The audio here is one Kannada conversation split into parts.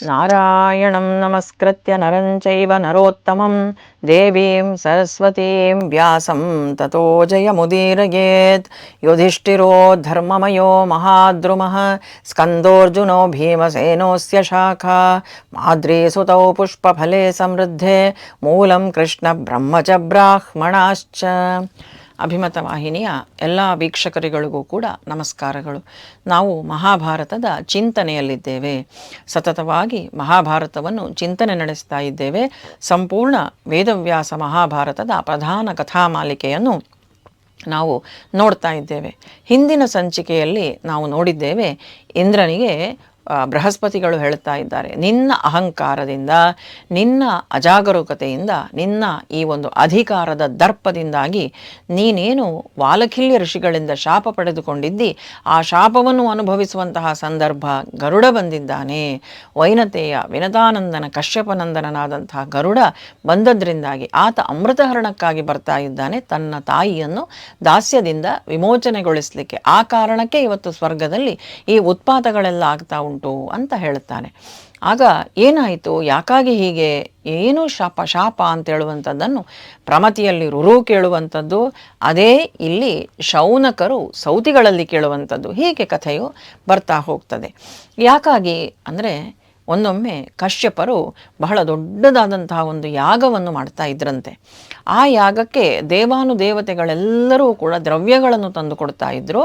नारायणं नमस्कृत्य नरं चैव नरोत्तमं देवीं सरस्वतीं व्यासं ततो जयमुदीरयेत्। युधिष्ठिरो धर्ममयो महाद्रुमः स्कन्दोऽर्जुनो भीमसेनोऽस्य शाखा, माद्रीसुतौ पुष्पफले समृद्धे, मूलं कृष्णब्रह्म च ब्राह्मणाश्च। ಅಭಿಮತ ವಾಹಿನಿಯ ಎಲ್ಲ ವೀಕ್ಷಕರಿಗಳಿಗೂ ಕೂಡ ನಮಸ್ಕಾರಗಳು. ನಾವು ಮಹಾಭಾರತದ ಚಿಂತನೆಯಲ್ಲಿದ್ದೇವೆ. ಸತತವಾಗಿ ಮಹಾಭಾರತವನ್ನು ಚಿಂತನೆ ನಡೆಸ್ತಾ ಇದ್ದೇವೆ. ಸಂಪೂರ್ಣ ವೇದವ್ಯಾಸ ಮಹಾಭಾರತದ ಪ್ರಧಾನ ಕಥಾಮಾಲಿಕೆಯನ್ನು ನಾವು ನೋಡ್ತಾ ಇದ್ದೇವೆ. ಹಿಂದಿನ ಸಂಚಿಕೆಯಲ್ಲಿ ನಾವು ನೋಡಿದ್ದೇವೆ, ಇಂದ್ರನಿಗೆ ಬೃಹಸ್ಪತಿಗಳು ಹೇಳ್ತಾ ಇದ್ದಾರೆ, ನಿನ್ನ ಅಹಂಕಾರದಿಂದ, ನಿನ್ನ ಅಜಾಗರೂಕತೆಯಿಂದ, ನಿನ್ನ ಈ ಒಂದು ಅಧಿಕಾರದ ದರ್ಪದಿಂದಾಗಿ ನೀನೇನು ವಾಲಖಿಲ್ಯ ಋಷಿಗಳಿಂದ ಶಾಪ ಪಡೆದುಕೊಂಡಿದ್ದಿ, ಆ ಶಾಪವನ್ನು ಅನುಭವಿಸುವಂತಹ ಸಂದರ್ಭ ಗರುಡ ಬಂದಿದ್ದಾನೆ. ವೈನತೆಯ ವಿನತಾನಂದನ ಕಶ್ಯಪನಂದನನಾದಂತಹ ಗರುಡ ಬಂದದ್ರಿಂದಾಗಿ ಆತ ಅಮೃತಹರಣಕ್ಕಾಗಿ ಬರ್ತಾ ಇದ್ದಾನೆ. ತನ್ನ ತಾಯಿಯನ್ನು ದಾಸ್ಯದಿಂದ ವಿಮೋಚನೆಗೊಳಿಸಲಿಕ್ಕೆ ಆ ಕಾರಣಕ್ಕೆ ಇವತ್ತು ಸ್ವರ್ಗದಲ್ಲಿ ಈ ಉತ್ಪಾತಗಳೆಲ್ಲ ಆಗ್ತಾ ಅಂತ ಹೇಳುತ್ತಾನೆ. ಆಗ ಏನಾಯಿತು? ಯಾಕಾಗಿ ಹೀಗೆ? ಏನು ಶಾಪ ಶಾಪ ಅಂತ ಹೇಳುವಂಥದ್ದನ್ನು ಪ್ರಮತಿಯಲ್ಲಿ ರುರು ಕೇಳುವಂಥದ್ದು, ಅದೇ ಇಲ್ಲಿ ಶೌನಕರು ಸೌತಿಗಳಲ್ಲಿ ಕೇಳುವಂಥದ್ದು, ಹೀಗೆ ಕಥೆಯು ಬರ್ತಾ ಹೋಗ್ತದೆ. ಯಾಕಾಗಿ ಅಂದರೆ ಒಂದೊಮ್ಮೆ ಕಶ್ಯಪರು ಬಹಳ ದೊಡ್ಡದಾದಂತಹ ಒಂದು ಯಾಗವನ್ನು ಮಾಡ್ತಾ ಇದ್ರಂತೆ. ಆ ಯಾಗಕ್ಕೆ ದೇವಾನುದೇವತೆಗಳೆಲ್ಲರೂ ಕೂಡ ದ್ರವ್ಯಗಳನ್ನು ತಂದು ಕೊಡ್ತಾ ಇದ್ರು.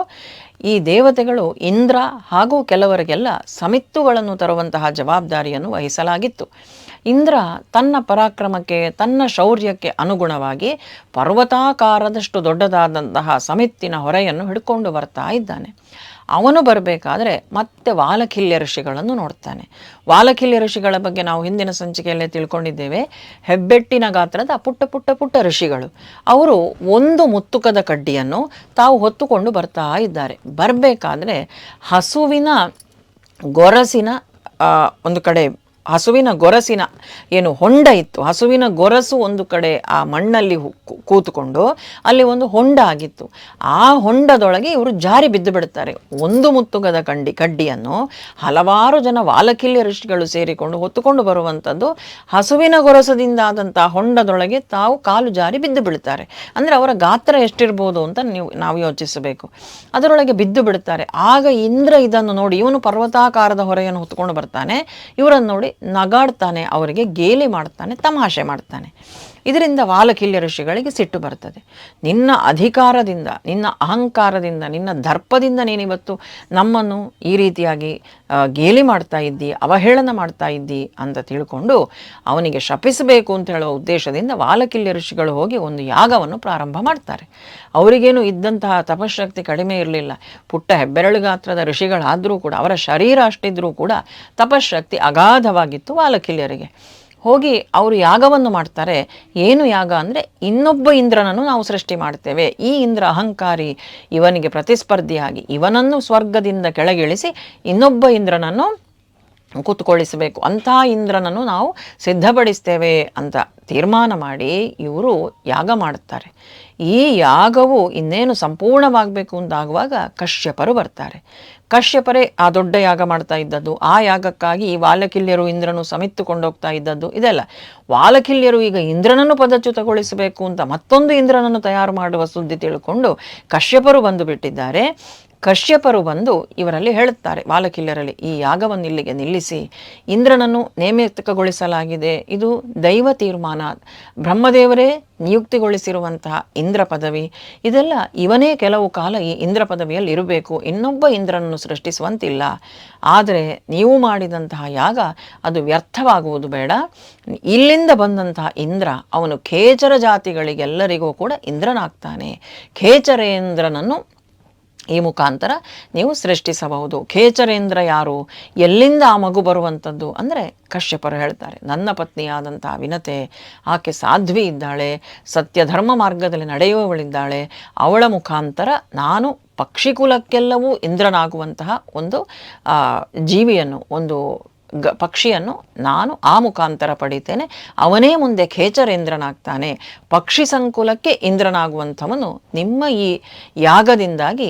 ಈ ದೇವತೆಗಳು ಇಂದ್ರ ಹಾಗೂ ಕೆಲವರಿಗೆಲ್ಲ ಸಮಿತ್ತುಗಳನ್ನು ತರುವಂತಹ ಜವಾಬ್ದಾರಿಯನ್ನು ವಹಿಸಲಾಗಿತ್ತು. ಇಂದ್ರ ತನ್ನ ಪರಾಕ್ರಮಕ್ಕೆ, ತನ್ನ ಶೌರ್ಯಕ್ಕೆ ಅನುಗುಣವಾಗಿ ಪರ್ವತಾಕಾರದಷ್ಟು ದೊಡ್ಡದಾದಂತಹ ಸಮಿತ್ತಿನ ಹೊರೆಯನ್ನು ಹಿಡ್ಕೊಂಡು ಬರ್ತಾ ಇದ್ದಾನೆ. ಅವನು ಬರಬೇಕಾದ್ರೆ ಮತ್ತೆ ವಾಲಕಿಲ್ಯ ಋಷಿಗಳನ್ನು ನೋಡ್ತಾನೆ. ವಾಲಕಿಲ್ಯ ಋಷಿಗಳ ಬಗ್ಗೆ ನಾವು ಹಿಂದಿನ ಸಂಚಿಕೆಯಲ್ಲೇ ತಿಳ್ಕೊಂಡಿದ್ದೇವೆ. ಹೆಬ್ಬೆಟ್ಟಿನ ಗಾತ್ರದ ಪುಟ್ಟ ಪುಟ್ಟ ಪುಟ್ಟ ಋಷಿಗಳು. ಅವರು ಒಂದು ಮುತ್ತುಕದ ಕಡ್ಡಿಯನ್ನು ತಾವು ಹೊತ್ತುಕೊಂಡು ಬರ್ತಾ ಇದ್ದಾರೆ. ಬರಬೇಕಾದ್ರೆ ಹಸುವಿನ ಗೊರಸಿನ ಒಂದು ಕಡೆ ಹಸುವಿನ ಗೊರಸಿನ ಏನು ಹೊಂಡ ಇತ್ತು. ಹಸುವಿನ ಗೊರಸು ಒಂದು ಕಡೆ ಆ ಮಣ್ಣಲ್ಲಿ ಕೂತುಕೊಂಡು ಅಲ್ಲಿ ಒಂದು ಹೊಂಡ ಆಗಿತ್ತು. ಆ ಹೊಂಡದೊಳಗೆ ಇವರು ಜಾರಿ ಬಿದ್ದು ಬಿಡುತ್ತಾರೆ. ಒಂದು ಮುತ್ತುಗದ ಕಂಡಿ ಕಡ್ಡಿಯನ್ನು ಹಲವಾರು ಜನ ವಾಲಕಿಲ್ಯ ಋಷಿಗಳು ಸೇರಿಕೊಂಡು ಹೊತ್ತುಕೊಂಡು ಬರುವಂಥದ್ದು ಹಸುವಿನ ಗೊರಸದಿಂದ ಆದಂತಹ ಹೊಂಡದೊಳಗೆ ತಾವು ಕಾಲು ಜಾರಿ ಬಿದ್ದು ಬಿಡುತ್ತಾರೆ. ಅಂದರೆ ಅವರ ಗಾತ್ರ ಎಷ್ಟಿರ್ಬೋದು ಅಂತ ನೀವು, ನಾವು ಯೋಚಿಸಬೇಕು. ಅದರೊಳಗೆ ಬಿದ್ದು ಬಿಡುತ್ತಾರೆ. ಆಗ ಇಂದ್ರ ಇದನ್ನು ನೋಡಿ, ಇವನು ಪರ್ವತಾಕಾರದ ಹೊರೆಯನ್ನು ಹೊತ್ಕೊಂಡು ಬರ್ತಾನೆ. ಇವರನ್ನು ನೋಡಿ ನಗಾಡ್ತಾನೆ ಅವರಿಗೆ ಗೇಲಿ ಮಾಡ್ತಾನೆ ತಮಾಷೆ ಮಾಡ್ತಾನೆ. ಇದರಿಂದ ವಾಲಕಿಲ್ಯ ಋಷಿಗಳಿಗೆ ಸಿಟ್ಟು ಬರ್ತದೆ. ನಿನ್ನ ಅಧಿಕಾರದಿಂದ, ನಿನ್ನ ಅಹಂಕಾರದಿಂದ, ನಿನ್ನ ದರ್ಪದಿಂದ ನೀನಿವತ್ತು ನಮ್ಮನ್ನು ಈ ರೀತಿಯಾಗಿ ಗೇಲಿ ಮಾಡ್ತಾ ಇದ್ದಿ, ಅವಹೇಳನ ಮಾಡ್ತಾ ಇದ್ದಿ ಅಂತ ತಿಳ್ಕೊಂಡು ಅವನಿಗೆ ಶಪಿಸಬೇಕು ಅಂತ ಹೇಳುವ ಉದ್ದೇಶದಿಂದ ವಾಲಕಿಲ್ಯ ಋಷಿಗಳು ಹೋಗಿ ಒಂದು ಯಾಗವನ್ನು ಪ್ರಾರಂಭ ಮಾಡ್ತಾರೆ. ಅವರಿಗೇನು ಇದ್ದಂತಹ ತಪಶಕ್ತಿ ಕಡಿಮೆ ಇರಲಿಲ್ಲ. ಪುಟ್ಟ ಹೆಬ್ಬೆರಳು ಗಾತ್ರದ ಋಷಿಗಳಾದರೂ ಕೂಡ, ಅವರ ಶರೀರ ಅಷ್ಟಿದ್ರೂ ಕೂಡ ತಪಶಕ್ತಿ ಅಗಾಧವಾಗಿತ್ತು ವಾಲಕಿಲ್ಯರಿಗೆ ಹೋಗಿ ಅವರು ಯಾಗವನ್ನು ಮಾಡ್ತಾರೆ, ಏನು ಯಾಗ ಅಂದರೆ ಇನ್ನೊಬ್ಬ ಇಂದ್ರನನ್ನು ನಾವು ಸೃಷ್ಟಿ ಮಾಡ್ತೇವೆ. ಈ ಇಂದ್ರ ಅಹಂಕಾರಿ ಇವನಿಗೆ ಪ್ರತಿಸ್ಪರ್ಧಿಯಾಗಿ ಇವನನ್ನು ಸ್ವರ್ಗದಿಂದ ಕೆಳಗಿಳಿಸಿ ಇನ್ನೊಬ್ಬ ಇಂದ್ರನನ್ನು ಕೂತ್ಕೊಳ್ಳಿಸಬೇಕು. ಅಂತಹ ಇಂದ್ರನನ್ನು ನಾವು ಸಿದ್ಧಪಡಿಸ್ತೇವೆ ಅಂತ ತೀರ್ಮಾನ ಮಾಡಿ ಇವರು ಯಾಗ ಮಾಡುತ್ತಾರೆ. ಈ ಯಾಗವು ಇನ್ನೇನು ಸಂಪೂರ್ಣವಾಗಬೇಕು ಅಂತಾಗುವಾಗ ಕಶ್ಯಪರು ಬರ್ತಾರೆ. ಕಶ್ಯಪರೇ ಆ ದೊಡ್ಡ ಯಾಗ ಮಾಡ್ತಾ ಇದ್ದದ್ದು. ಆ ಯಾಗಕ್ಕಾಗಿ ವಾಲಕಿಲ್ಯರು ಇಂದ್ರನು ಸಮಿತ್ತುಕೊಂಡೋಗ್ತಾ ಇದ್ದದ್ದು. ಇದೆಲ್ಲ ವಾಲಕಿಲ್ಯರು ಈಗ ಇಂದ್ರನನ್ನು ಪದಚ್ಯುತಗೊಳಿಸಬೇಕು ಅಂತ ಮತ್ತೊಂದು ಇಂದ್ರನನ್ನು ತಯಾರು ಮಾಡುವ ಸುದ್ದಿ ತಿಳ್ಕೊಂಡು ಕಶ್ಯಪರು ಬಂದು ಬಿಟ್ಟಿದ್ದಾರೆ. ಕಶ್ಯಪರು ಬಂದು ಇವರಲ್ಲಿ ಹೇಳುತ್ತಾರೆ ವಾಲಕಿಲ್ಲರಲ್ಲಿ ಈ ಯಾಗವನ್ನು ಇಲ್ಲಿಗೆ ನಿಲ್ಲಿಸಿ, ಇಂದ್ರನನ್ನು ನೇಮಿತಗೊಳಿಸಲಾಗಿದೆ ಇದು ದೈವ ತೀರ್ಮಾನ. ಬ್ರಹ್ಮದೇವರೇ ನಿಯುಕ್ತಿಗೊಳಿಸಿರುವಂತಹ ಇಂದ್ರ ಪದವಿ. ಇದೆಲ್ಲ ಇವನೇ ಕೆಲವು ಕಾಲ ಈ ಇಂದ್ರ ಪದವಿಯಲ್ಲಿ ಇರಬೇಕು. ಇನ್ನೊಬ್ಬ ಇಂದ್ರನನ್ನು ಸೃಷ್ಟಿಸುವಂತಿಲ್ಲ. ಆದರೆ ನೀವು ಮಾಡಿದಂತಹ ಯಾಗ ಅದು ವ್ಯರ್ಥವಾಗುವುದು ಬೇಡ. ಇಲ್ಲಿಂದ ಬಂದಂತಹ ಇಂದ್ರ, ಅವನು ಖೇಚರ ಜಾತಿಗಳಿಗೆಲ್ಲರಿಗೂ ಕೂಡ ಇಂದ್ರನಾಗ್ತಾನೆ. ಖೇಚರೇಂದ್ರನನ್ನು ಈ ಮುಖಾಂತರ ನೀವು ಸೃಷ್ಟಿಸಬಹುದು. ಖೇಚರೇಂದ್ರ ಯಾರು? ಎಲ್ಲಿಂದ ಆ ಮಗು ಬರುವಂಥದ್ದು ಅಂದರೆ ಕಶ್ಯಪರು ಹೇಳ್ತಾರೆ, ನನ್ನ ಪತ್ನಿಯಾದಂಥ ವಿನತೆ, ಆಕೆ ಸಾಧ್ವಿ ಇದ್ದಾಳೆ ಸತ್ಯ ಧರ್ಮ ಮಾರ್ಗದಲ್ಲಿ ನಡೆಯುವವಳಿದ್ದಾಳೆ, ಅವಳ ಮುಖಾಂತರ ನಾನು ಪಕ್ಷಿಕುಲಕ್ಕೆಲ್ಲವೂ ಇಂದ್ರನಾಗುವಂತಹ ಒಂದು ಜೀವಿಯನ್ನು, ಒಂದು ಗ, ಪಕ್ಷಿಯನ್ನು ನಾನು ಆ ಮುಖಾಂತರ ಪಡಿತೇನೆ. ಅವನೇ ಮುಂದೆ ಖೇಚರೇಂದ್ರನಾಗ್ತಾನೆ. ಪಕ್ಷಿ ಸಂಕುಲಕ್ಕೆ ಇಂದ್ರನಾಗುವಂಥವನು ನಿಮ್ಮ ಈ ಯಾಗದಿಂದಾಗಿ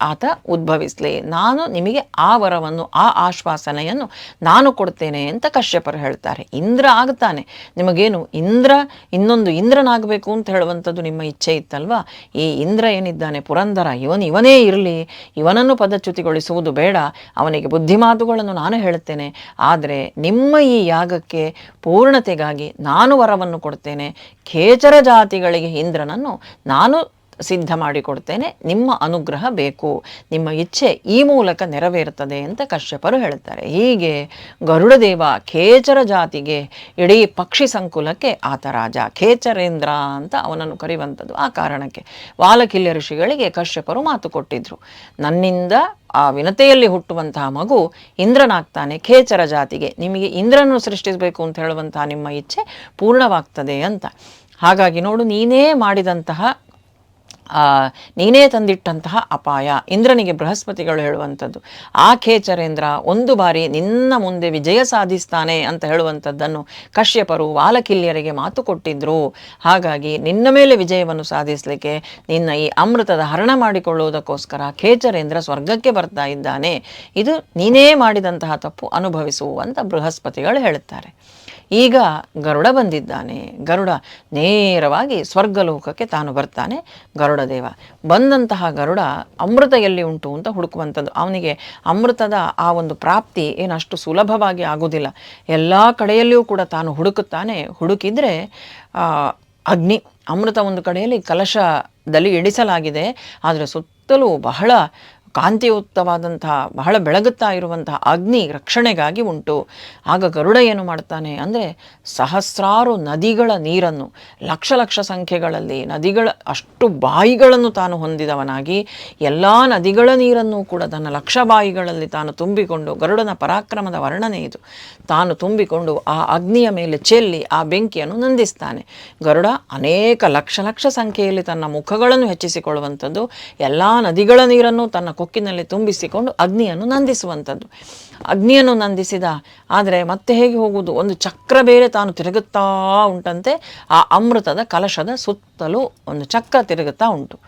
ಆತ ಉದ್ಭವಿಸಲಿ. ನಾನು ನಿಮಗೆ ಆ ವರವನ್ನು, ಆ ಆಶ್ವಾಸನೆಯನ್ನು ನಾನು ಕೊಡ್ತೇನೆ ಅಂತ ಕಶ್ಯಪರು ಹೇಳ್ತಾರೆ. ಇಂದ್ರ ಆಗ್ತಾನೆ. ನಿಮಗೇನು, ಇಂದ್ರ, ಇನ್ನೊಂದು ಇಂದ್ರನಾಗಬೇಕು ಅಂತ ಹೇಳುವಂಥದ್ದು ನಿಮ್ಮ ಇಚ್ಛೆ ಇತ್ತಲ್ವಾ? ಈ ಇಂದ್ರ ಏನಿದ್ದಾನೆ, ಪುರಂದರ, ಇವನು ಇವನೇ ಇರಲಿ. ಇವನನ್ನು ಪದಚ್ಯುತಿಗೊಳಿಸುವುದು ಬೇಡ. ಅವನಿಗೆ ಬುದ್ಧಿಮಾತುಗಳನ್ನು ನಾನು ಹೇಳುತ್ತೇನೆ. ಆದರೆ ನಿಮ್ಮ ಈ ಯಾಗಕ್ಕೆ ಪೂರ್ಣತೆಗಾಗಿ ನಾನು ವರವನ್ನು ಕೊಡ್ತೇನೆ. ಖೇಚರ ಜಾತಿಗಳಿಗೆ ಇಂದ್ರನನ್ನು ನಾನು ಸಿದ್ಧ ಮಾಡಿಕೊಡ್ತೇನೆ ನಿಮ್ಮ ಅನುಗ್ರಹ ಬೇಕು. ನಿಮ್ಮ ಇಚ್ಛೆ ಈ ಮೂಲಕ ನೆರವೇರುತ್ತದೆ ಅಂತ ಕಶ್ಯಪರು ಹೇಳ್ತಾರೆ. ಹೀಗೆ ಗರುಡದೇವ ಖೇಚರ ಜಾತಿಗೆ, ಇಡೀ ಪಕ್ಷಿ ಸಂಕುಲಕ್ಕೆ ಆತ ರಾಜ ಖೇಚರೇಂದ್ರ ಅಂತ ಅವನನ್ನು ಕರೆಯುವಂಥದ್ದು. ಆ ಕಾರಣಕ್ಕೆ ವಾಲಕಿಲ್ಯ ಋಷಿಗಳಿಗೆ ಕಶ್ಯಪರು ಮಾತು ಕೊಟ್ಟಿದ್ರು. ನನ್ನಿಂದ ಆ ವಿನತೆಯಲ್ಲಿ ಹುಟ್ಟುವಂತಹ ಮಗು ಇಂದ್ರನಾಗ್ತಾನೆ. ಖೇಚರ ಜಾತಿಗೆ. ನಿಮಗೆ ಇಂದ್ರನು ಸೃಷ್ಟಿಸಬೇಕು ಅಂತ ಹೇಳುವಂತಹ ನಿಮ್ಮ ಇಚ್ಛೆ ಪೂರ್ಣವಾಗ್ತದೆ ಅಂತ. ಹಾಗಾಗಿ ನೋಡು, ನೀನೇ ಮಾಡಿದಂತಹ ನೀನೇ ತಂದಿಟ್ಟಂತಹ ಅಪಾಯ. ಇಂದ್ರನಿಗೆ ಬೃಹಸ್ಪತಿಗಳು ಹೇಳುವಂಥದ್ದು. ಆ ಖೇಚರೇಂದ್ರ ಒಂದು ಬಾರಿ ನಿನ್ನ ಮುಂದೆ ವಿಜಯ ಸಾಧಿಸ್ತಾನೆ ಅಂತ ಹೇಳುವಂಥದ್ದನ್ನು ಕಶ್ಯಪರು ವಾಲಕಿಲ್ಯರಿಗೆ ಮಾತು ಕೊಟ್ಟಿದ್ರು. ಹಾಗಾಗಿ ನಿನ್ನ ಮೇಲೆ ವಿಜಯವನ್ನು ಸಾಧಿಸಲಿಕ್ಕೆ ನಿನ್ನ ಈ ಅಮೃತದ ಹರಣ ಮಾಡಿಕೊಳ್ಳುವುದಕ್ಕೋಸ್ಕರ ಖೇಚರೇಂದ್ರ ಸ್ವರ್ಗಕ್ಕೆ ಬರ್ತಾ ಇದ್ದಾನೆ. ಇದು ನೀನೇ ಮಾಡಿದಂತಹ ತಪ್ಪು ಅನುಭವಿಸು ಅಂತ ಬೃಹಸ್ಪತಿಗಳು ಹೇಳುತ್ತಾರೆ. ಈಗ ಗರುಡ ಬಂದಿದ್ದಾನೆ. ಗರುಡ ನೇರವಾಗಿ ಸ್ವರ್ಗಲೋಕಕ್ಕೆ ತಾನು ಬರ್ತಾನೆ. ಗರುಡ ದೇವ ಬಂದಂತಹ ಗರುಡ ಅಮೃತ ಎಲ್ಲಿ ಉಂಟು ಅಂತ ಹುಡುಕುವಂಥದ್ದು. ಅವನಿಗೆ ಅಮೃತದ ಆ ಒಂದು ಪ್ರಾಪ್ತಿ ಏನಷ್ಟು ಸುಲಭವಾಗಿ ಆಗುವುದಿಲ್ಲ. ಎಲ್ಲ ಕಡೆಯಲ್ಲಿಯೂ ಕೂಡ ತಾನು ಹುಡುಕುತ್ತಾನೆ. ಹುಡುಕಿದರೆ ಅಗ್ನಿ ಅಮೃತ ಒಂದು ಕಡೆಯಲ್ಲಿ ಕಲಶದಲ್ಲಿ ಇಡಿಸಲಾಗಿದೆ ಆದರೆ ಸುತ್ತಲೂ ಬಹಳ ಕಾಂತಿಯುಕ್ತವಾದಂತಹ ಬಹಳ ಬೆಳಗುತ್ತಾ ಇರುವಂತಹ ಅಗ್ನಿ ರಕ್ಷಣೆಗಾಗಿ ಉಂಟು. ಆಗ ಗರುಡ ಏನು ಮಾಡ್ತಾನೆ ಅಂದರೆ ಸಹಸ್ರಾರು ನದಿಗಳ ನೀರನ್ನು ಲಕ್ಷ ಲಕ್ಷ ಸಂಖ್ಯೆಗಳಲ್ಲಿ ನದಿಗಳ ಅಷ್ಟು ಬಾಯಿಗಳನ್ನು ತಾನು ಹೊಂದಿದವನಾಗಿ ಎಲ್ಲ ನದಿಗಳ ನೀರನ್ನು ಕೂಡ ತನ್ನ ಲಕ್ಷ ಬಾಯಿಗಳಲ್ಲಿ ತಾನು ತುಂಬಿಕೊಂಡು ಗರುಡನ ಪರಾಕ್ರಮದ ವರ್ಣನೆ ಇದು. ತಾನು ತುಂಬಿಕೊಂಡು ಆ ಅಗ್ನಿಯ ಮೇಲೆ ಚೆಲ್ಲಿ ಆ ಬೆಂಕಿಯನ್ನು ನಂದಿಸ್ತಾನೆ. ಗರುಡ ಅನೇಕ ಲಕ್ಷ ಲಕ್ಷ ಸಂಖ್ಯೆಯಲ್ಲಿ ತನ್ನ ಮುಖಗಳನ್ನು ಹೆಚ್ಚಿಸಿಕೊಳ್ಳುವಂಥದ್ದು ಎಲ್ಲ ನದಿಗಳ ನೀರನ್ನು ತನ್ನ ಕೊಕ್ಕಿನಲ್ಲಿ ತುಂಬಿಸಿಕೊಂಡು ಅಗ್ನಿಯನ್ನು ನಂದಿಸುವಂಥದ್ದು. ಅಗ್ನಿಯನ್ನು ನಂದಿಸಿದ, ಆದರೆ ಮತ್ತೆ ಹೇಗೆ ಹೋಗುವುದು? ಒಂದು ಚಕ್ರ ಬೇರೆ ತಾನು ತಿರುಗುತ್ತಾ ಉಂಟಂತೆ. ಆ ಅಮೃತದ ಕಲಶದ ಸುತ್ತಲೂ ಒಂದು ಚಕ್ರ ತಿರುಗುತ್ತಾ ಉಂಟು.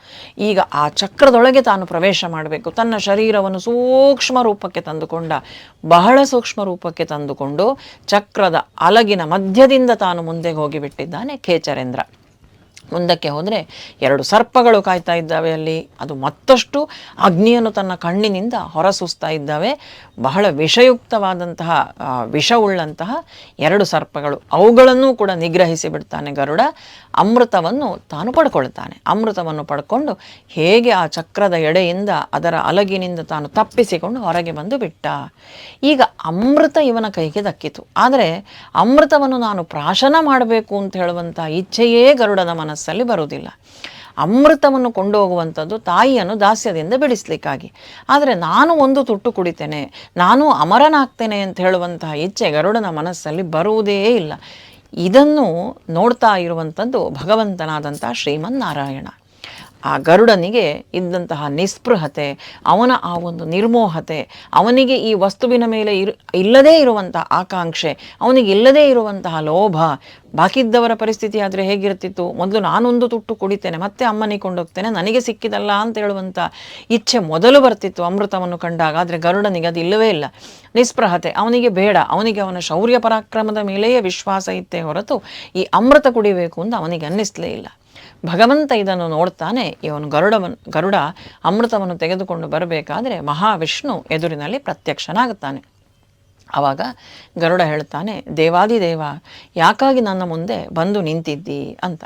ಈಗ ಆ ಚಕ್ರದೊಳಗೆ ತಾನು ಪ್ರವೇಶ ಮಾಡಬೇಕು. ತನ್ನ ಶರೀರವನ್ನು ಸೂಕ್ಷ್ಮ ರೂಪಕ್ಕೆ ತಂದುಕೊಂಡ, ಬಹಳ ಸೂಕ್ಷ್ಮ ರೂಪಕ್ಕೆ ತಂದುಕೊಂಡು, ಚಕ್ರದ ಅಲಗಿನ ಮಧ್ಯದಿಂದ ತಾನು ಮುಂದೆ ಹೋಗಿಬಿಟ್ಟಿದ್ದಾನೆ ಖೇಚರೇಂದ್ರ ಮುಂದಕ್ಕೆ ಹೋದರೆ ಎರಡು ಸರ್ಪಗಳು ಕಾಯ್ತಾ ಇದ್ದಾವೆ ಅಲ್ಲಿ. ಅದು ಮತ್ತಷ್ಟು ಅಗ್ನಿಯನ್ನು ತನ್ನ ಕಣ್ಣಿನಿಂದ ಹೊರಸೂಸ್ತಾ ಇದ್ದಾವೆ. ಬಹಳ ವಿಷಯುಕ್ತವಾದಂತಹ ವಿಷವುಳ್ಳಂತಹ ಎರಡು ಸರ್ಪಗಳು. ಅವುಗಳನ್ನು ಕೂಡ ನಿಗ್ರಹಿಸಿ ಬಿಡ್ತಾನೆ ಗರುಡ. ಅಮೃತವನ್ನು ತಾನು ಪಡ್ಕೊಳ್ತಾನೆ. ಅಮೃತವನ್ನು ಪಡ್ಕೊಂಡು ಹೇಗೆ ಆ ಚಕ್ರದ ಎಡೆಯಿಂದ ಅದರ ಅಲಗಿನಿಂದ ತಾನು ತಪ್ಪಿಸಿಕೊಂಡು ಹೊರಗೆ ಬಂದು ಬಿಟ್ಟ. ಈಗ ಅಮೃತ ಇವನ ಕೈಗೆ ದಕ್ಕಿತು. ಆದರೆ ಅಮೃತವನ್ನು ನಾನು ಪ್ರಾಶನ ಮಾಡಬೇಕು ಅಂತ ಹೇಳುವಂಥ ಇಚ್ಛೆಯೇ ಗರುಡನ ಮನಸ್ಸಲ್ಲಿ ಬರುವುದಿಲ್ಲ. ಅಮೃತವನ್ನು ಕೊಂಡೋಗುವಂಥದ್ದು ತಾಯಿಯನ್ನು ದಾಸ್ಯದಿಂದ ಬಿಡಿಸ್ಲಿಕ್ಕಾಗಿ. ಆದರೆ ನಾನು ಒಂದು ತುಟ್ಟು ಕುಡಿತೇನೆ, ನಾನು ಅಮರನಾಗ್ತೇನೆ ಅಂತ ಹೇಳುವಂತಹ ಇಚ್ಛೆ ಗರುಡನ ಮನಸ್ಸಲ್ಲಿ ಬರುವುದೇ ಇಲ್ಲ. ಇದನ್ನು ನೋಡ್ತಾ ಇರುವಂಥದ್ದು ಭಗವಂತನಾದಂಥ ಶ್ರೀಮನ್ನಾರಾಯಣ. ಆ ಗರುಡನಿಗೆ ಇದ್ದಂತಹ ನಿಸ್ಪೃಹತೆ, ಅವನ ಆ ಒಂದು ನಿರ್ಮೋಹತೆ, ಅವನಿಗೆ ಈ ವಸ್ತುವಿನ ಮೇಲೆ ಇರು, ಇಲ್ಲದೇ ಇರುವಂತಹ ಆಕಾಂಕ್ಷೆ, ಅವನಿಗೆ ಇಲ್ಲದೇ ಇರುವಂತಹ ಲೋಭ ಬಾಕಿದ್ದವರ ಪರಿಸ್ಥಿತಿ ಆದರೆ ಹೇಗಿರ್ತಿತ್ತು? ಮೊದಲು ನಾನೊಂದು ತುಟ್ಟು ಕುಡಿತೇನೆ, ಮತ್ತೆ ಅಮ್ಮನಿಗೆ ಕೊಂಡೋಗ್ತೇನೆ, ನನಗೆ ಸಿಕ್ಕಿದಲ್ಲ ಅಂತ ಹೇಳುವಂಥ ಇಚ್ಛೆ ಮೊದಲು ಬರ್ತಿತ್ತು ಅಮೃತವನ್ನು ಕಂಡಾಗ, ಆದರೆ ಗರುಡನಿಗೆ ಅದು ಇಲ್ಲವೇ ಇಲ್ಲ. ನಿಸ್ಪೃಹತೆ, ಅವನಿಗೆ ಬೇಡ, ಅವನಿಗೆ ಅವನ ಶೌರ್ಯ ಪರಾಕ್ರಮದ ಮೇಲೆಯೇ ವಿಶ್ವಾಸ ಇತ್ತೇ ಹೊರತು ಈ ಅಮೃತ ಕುಡಿಬೇಕು ಅಂತ ಅವನಿಗೆ ಅನ್ನಿಸ್ಲೇ ಇಲ್ಲ. ಭಗವಂತ ಇದನ್ನು ನೋಡ್ತಾನೆ. ಇವನು ಗರುಡವನ್ನು ಗರುಡ ಅಮೃತವನ್ನು ತೆಗೆದುಕೊಂಡು ಬರಬೇಕಾದರೆ ಮಹಾವಿಷ್ಣು ಎದುರಿನಲ್ಲಿ ಪ್ರತ್ಯಕ್ಷನಾಗುತ್ತಾನೆ. ಆವಾಗ ಗರುಡ ಹೇಳ್ತಾನೆ, ದೇವಾದಿದೇವ, ಯಾಕಾಗಿ ನನ್ನ ಮುಂದೆ ಬಂದು ನಿಂತಿದ್ದಿ? ಅಂತ.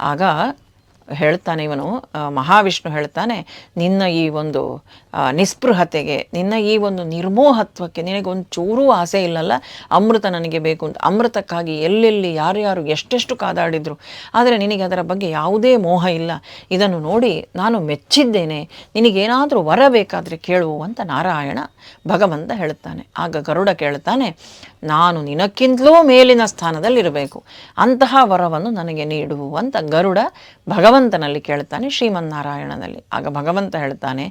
ಆಗ ಹೇಳ್ತಾನೆ ಇವನು. ಮಹಾವಿಷ್ಣು ಹೇಳ್ತಾನೆ, ನಿನ್ನ ಈ ಒಂದು ನಿಸ್ಪೃಹತೆಗೆ, ನಿನ್ನ ಈ ಒಂದು ನಿರ್ಮೋಹತ್ವಕ್ಕೆ ನಿನಗೊಂದು ಚೂರೂ ಆಸೆ ಇಲ್ಲಲ್ಲ? ಅಮೃತ ನನಗೆ ಬೇಕು ಅಂತ. ಅಮೃತಕ್ಕಾಗಿ ಎಲ್ಲೆಲ್ಲಿ ಯಾರ್ಯಾರು ಎಷ್ಟೆಷ್ಟು ಕಾದಾಡಿದ್ರು. ಆದರೆ ನಿನಗೆ ಅದರ ಬಗ್ಗೆ ಯಾವುದೇ ಮೋಹ ಇಲ್ಲ. ಇದನ್ನು ನೋಡಿ ನಾನು ಮೆಚ್ಚಿದ್ದೇನೆ. ನಿನಗೇನಾದರೂ ವರ ಬೇಕಾದರೆ ಕೇಳು ಅಂತ ನಾರಾಯಣ ಭಗವಂತ ಹೇಳುತ್ತಾನೆ ಆಗ ಗರುಡ ಕೇಳ್ತಾನೆ ನಾನು ನಿನಕ್ಕಿಂತಲೂ ಮೇಲಿನ ಸ್ಥಾನದಲ್ಲಿರಬೇಕು. ಅಂತಹ ವರವನ್ನು ನನಗೆ ನೀಡುವಂತ ಗರುಡ ಭಗವಂತನಲ್ಲಿ ಕೇಳ್ತಾನೆ ಶ್ರೀಮನ್ನಾರಾಯಣನಲ್ಲಿ. ಆಗ ಭಗವಂತ ಹೇಳ್ತಾನೆ,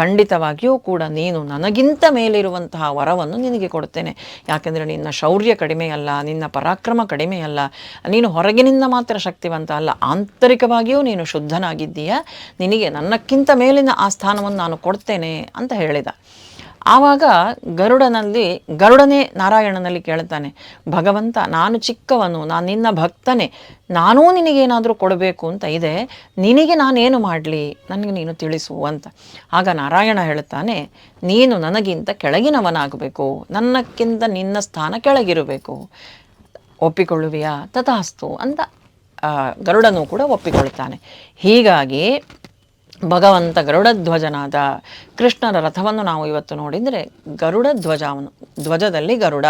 ಖಂಡಿತವಾಗಿಯೂ ಕೂಡ ನೀನು ನನಗಿಂತ ಮೇಲಿರುವಂತಹ ವರವನ್ನು ನಿನಗೆ ಕೊಡ್ತೇನೆ ಯಾಕೆಂದರೆ ನಿನ್ನ ಶೌರ್ಯ ಕಡಿಮೆಯಲ್ಲ, ನಿನ್ನ ಪರಾಕ್ರಮ ಕಡಿಮೆಯಲ್ಲ, ನೀನು ಹೊರಗಿನಿಂದ ಮಾತ್ರ ಶಕ್ತಿವಂತ ಅಲ್ಲ, ಆಂತರಿಕವಾಗಿಯೂ ನೀನು ಶುದ್ಧನಾಗಿದ್ದೀಯ. ನಿನಗೆ ನನ್ನಕ್ಕಿಂತ ಮೇಲಿನ ಆ ಸ್ಥಾನವನ್ನು ನಾನು ಕೊಡ್ತೇನೆ ಅಂತ ಹೇಳಿದ. ಆವಾಗ ಗರುಡನಲ್ಲಿ, ಗರುಡನೇ ನಾರಾಯಣನಲ್ಲಿ ಕೇಳ್ತಾನೆ ಭಗವಂತ, ನಾನು ಚಿಕ್ಕವನು ನಾನು ನಿನ್ನ ಭಕ್ತನೇ, ನಾನೂ ನಿನಗೇನಾದರೂ ಕೊಡಬೇಕು ಅಂತ ಇದೆ, ನಿನಗೆ ನಾನೇನು ಮಾಡಲಿ? ನನಗೆ ನೀನು ತಿಳಿಸು ಅಂತ. ಆಗ ನಾರಾಯಣ ಹೇಳ್ತಾನೆ ನೀನು ನನಗಿಂತ ಕೆಳಗಿನವನಾಗಬೇಕು, ನನ್ನಕ್ಕಿಂತ ನಿನ್ನ ಸ್ಥಾನ ಕೆಳಗಿರಬೇಕು. ಒಪ್ಪಿಕೊಳ್ಳುವಿಯಾ? ತಥಾಸ್ತು ಅಂತ ಗರುಡನು ಕೂಡ ಒಪ್ಪಿಕೊಳ್ತಾನೆ ಹೀಗಾಗಿ ಭಗವಂತ ಗರುಡಧ್ವಜನಾದ ಕೃಷ್ಣರ ರಥವನ್ನು ನಾವು ಇವತ್ತು ನೋಡಿದರೆ ಗರುಡ ಧ್ವಜವನ್ನು ಧ್ವಜದಲ್ಲಿ ಗರುಡ.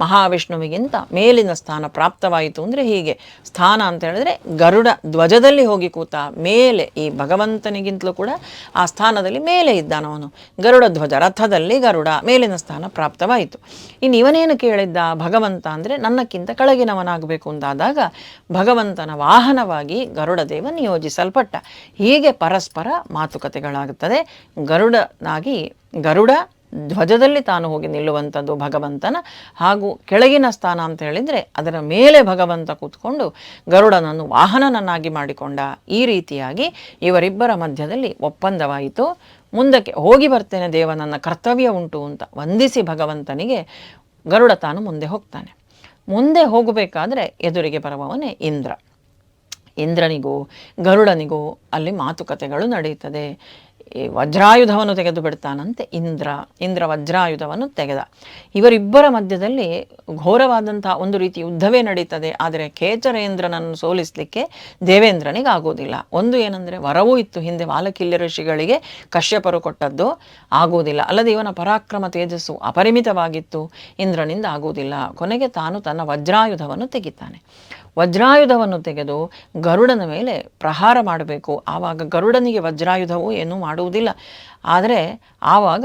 ಮಹಾವಿಷ್ಣುವಿಗಿಂತ ಮೇಲಿನ ಸ್ಥಾನ ಪ್ರಾಪ್ತವಾಯಿತು ಅಂದರೆ ಹೀಗೆ. ಸ್ಥಾನ ಅಂತ ಹೇಳಿದ್ರೆ ಗರುಡ ಧ್ವಜದಲ್ಲಿ ಹೋಗಿ ಕೂತ ಮೇಲೆ ಈ ಭಗವಂತನಿಗಿಂತಲೂ ಕೂಡ ಆ ಸ್ಥಾನದಲ್ಲಿ ಮೇಲೆ ಇದ್ದಾನವನು. ಗರುಡ ರಥದಲ್ಲಿ ಗರುಡ ಮೇಲಿನ ಸ್ಥಾನ ಪ್ರಾಪ್ತವಾಯಿತು. ಇನ್ನು ಇವನೇನು ಕೇಳಿದ್ದ ಭಗವಂತ ಅಂದರೆ ನನ್ನಕ್ಕಿಂತ ಕೆಳಗಿನವನಾಗಬೇಕು ಅಂತಾದಾಗ ಭಗವಂತನ ವಾಹನವಾಗಿ ಗರುಡ ದೇವ ನಿಯೋಜಿಸಲ್ಪಟ್ಟ. ಹೀಗೆ ಪರಸ್ಪರ ಮಾತುಕತೆಗಳಾಗುತ್ತದೆ. ಗರುಡನಾಗಿ, ಗರುಡ ಧ್ವಜದಲ್ಲಿ ತಾನು ಹೋಗಿ ನಿಲ್ಲುವಂಥದ್ದು ಭಗವಂತನ. ಹಾಗೂ ಕೆಳಗಿನ ಸ್ಥಾನ ಅಂತ ಹೇಳಿದರೆ ಅದರ ಮೇಲೆ ಭಗವಂತ ಕೂತ್ಕೊಂಡು ಗರುಡನನ್ನು ವಾಹನನನ್ನಾಗಿ ಮಾಡಿಕೊಂಡ ಈ ರೀತಿಯಾಗಿ ಇವರಿಬ್ಬರ ಮಧ್ಯದಲ್ಲಿ ಒಪ್ಪಂದವಾಯಿತು. ಮುಂದಕ್ಕೆ ಹೋಗಿ ಬರ್ತೇನೆ ದೇವ, ನನ್ನ ಕರ್ತವ್ಯ ಉಂಟು ಅಂತ ವಂದಿಸಿ ಭಗವಂತನಿಗೆ ಗರುಡ ತಾನು ಮುಂದೆ ಹೋಗ್ತಾನೆ. ಮುಂದೆ ಹೋಗಬೇಕಾದ್ರೆ ಎದುರಿಗೆ ಬರುವವನೇ ಇಂದ್ರ. ಇಂದ್ರನಿಗೂ, ಗರುಡನಿಗೂ ಅಲ್ಲಿ ಮಾತುಕತೆಗಳು ನಡೆಯುತ್ತದೆ. ಈ ವಜ್ರಾಯುಧವನ್ನು ತೆಗೆದು ಬಿಡ್ತಾನಂತೆ ಇಂದ್ರ ಇಂದ್ರ ವಜ್ರಾಯುಧವನ್ನು ತೆಗೆದ. ಇವರಿಬ್ಬರ ಮಧ್ಯದಲ್ಲಿ ಘೋರವಾದಂತಹ ಒಂದು ರೀತಿ ಯುದ್ಧವೇ ನಡೀತದೆ. ಆದರೆ ಕೇಚರೇಂದ್ರನನ್ನು ಸೋಲಿಸಲಿಕ್ಕೆ ದೇವೇಂದ್ರನಿಗೆ ಆಗೋದಿಲ್ಲ ಒಂದು ಏನಂದರೆ ವರವೂ ಇತ್ತು. ಹಿಂದೆ ವಾಲಕಿಲ್ಯ ಋಷಿಗಳಿಗೆ ಕಶ್ಯಪರು ಕೊಟ್ಟದ್ದು ಆಗುವುದಿಲ್ಲ. ಅಲ್ಲದೆ ಇವನ ಪರಾಕ್ರಮ ತೇಜಸ್ಸು ಅಪರಿಮಿತವಾಗಿತ್ತು. ಇಂದ್ರನಿಂದ ಆಗುವುದಿಲ್ಲ. ಕೊನೆಗೆ ತಾನು ತನ್ನ ವಜ್ರಾಯುಧವನ್ನು ತೆಗಿತಾನೆ. ವಜ್ರಾಯುಧವನ್ನು ತೆಗೆದು ಗರುಡನ ಮೇಲೆ ಪ್ರಹಾರ ಮಾಡಬೇಕು. ಆವಾಗ ಗರುಡನಿಗೆ ವಜ್ರಾಯುಧವು ಏನೂ ಮಾಡುವುದಿಲ್ಲ. ಆದರೆ ಆವಾಗ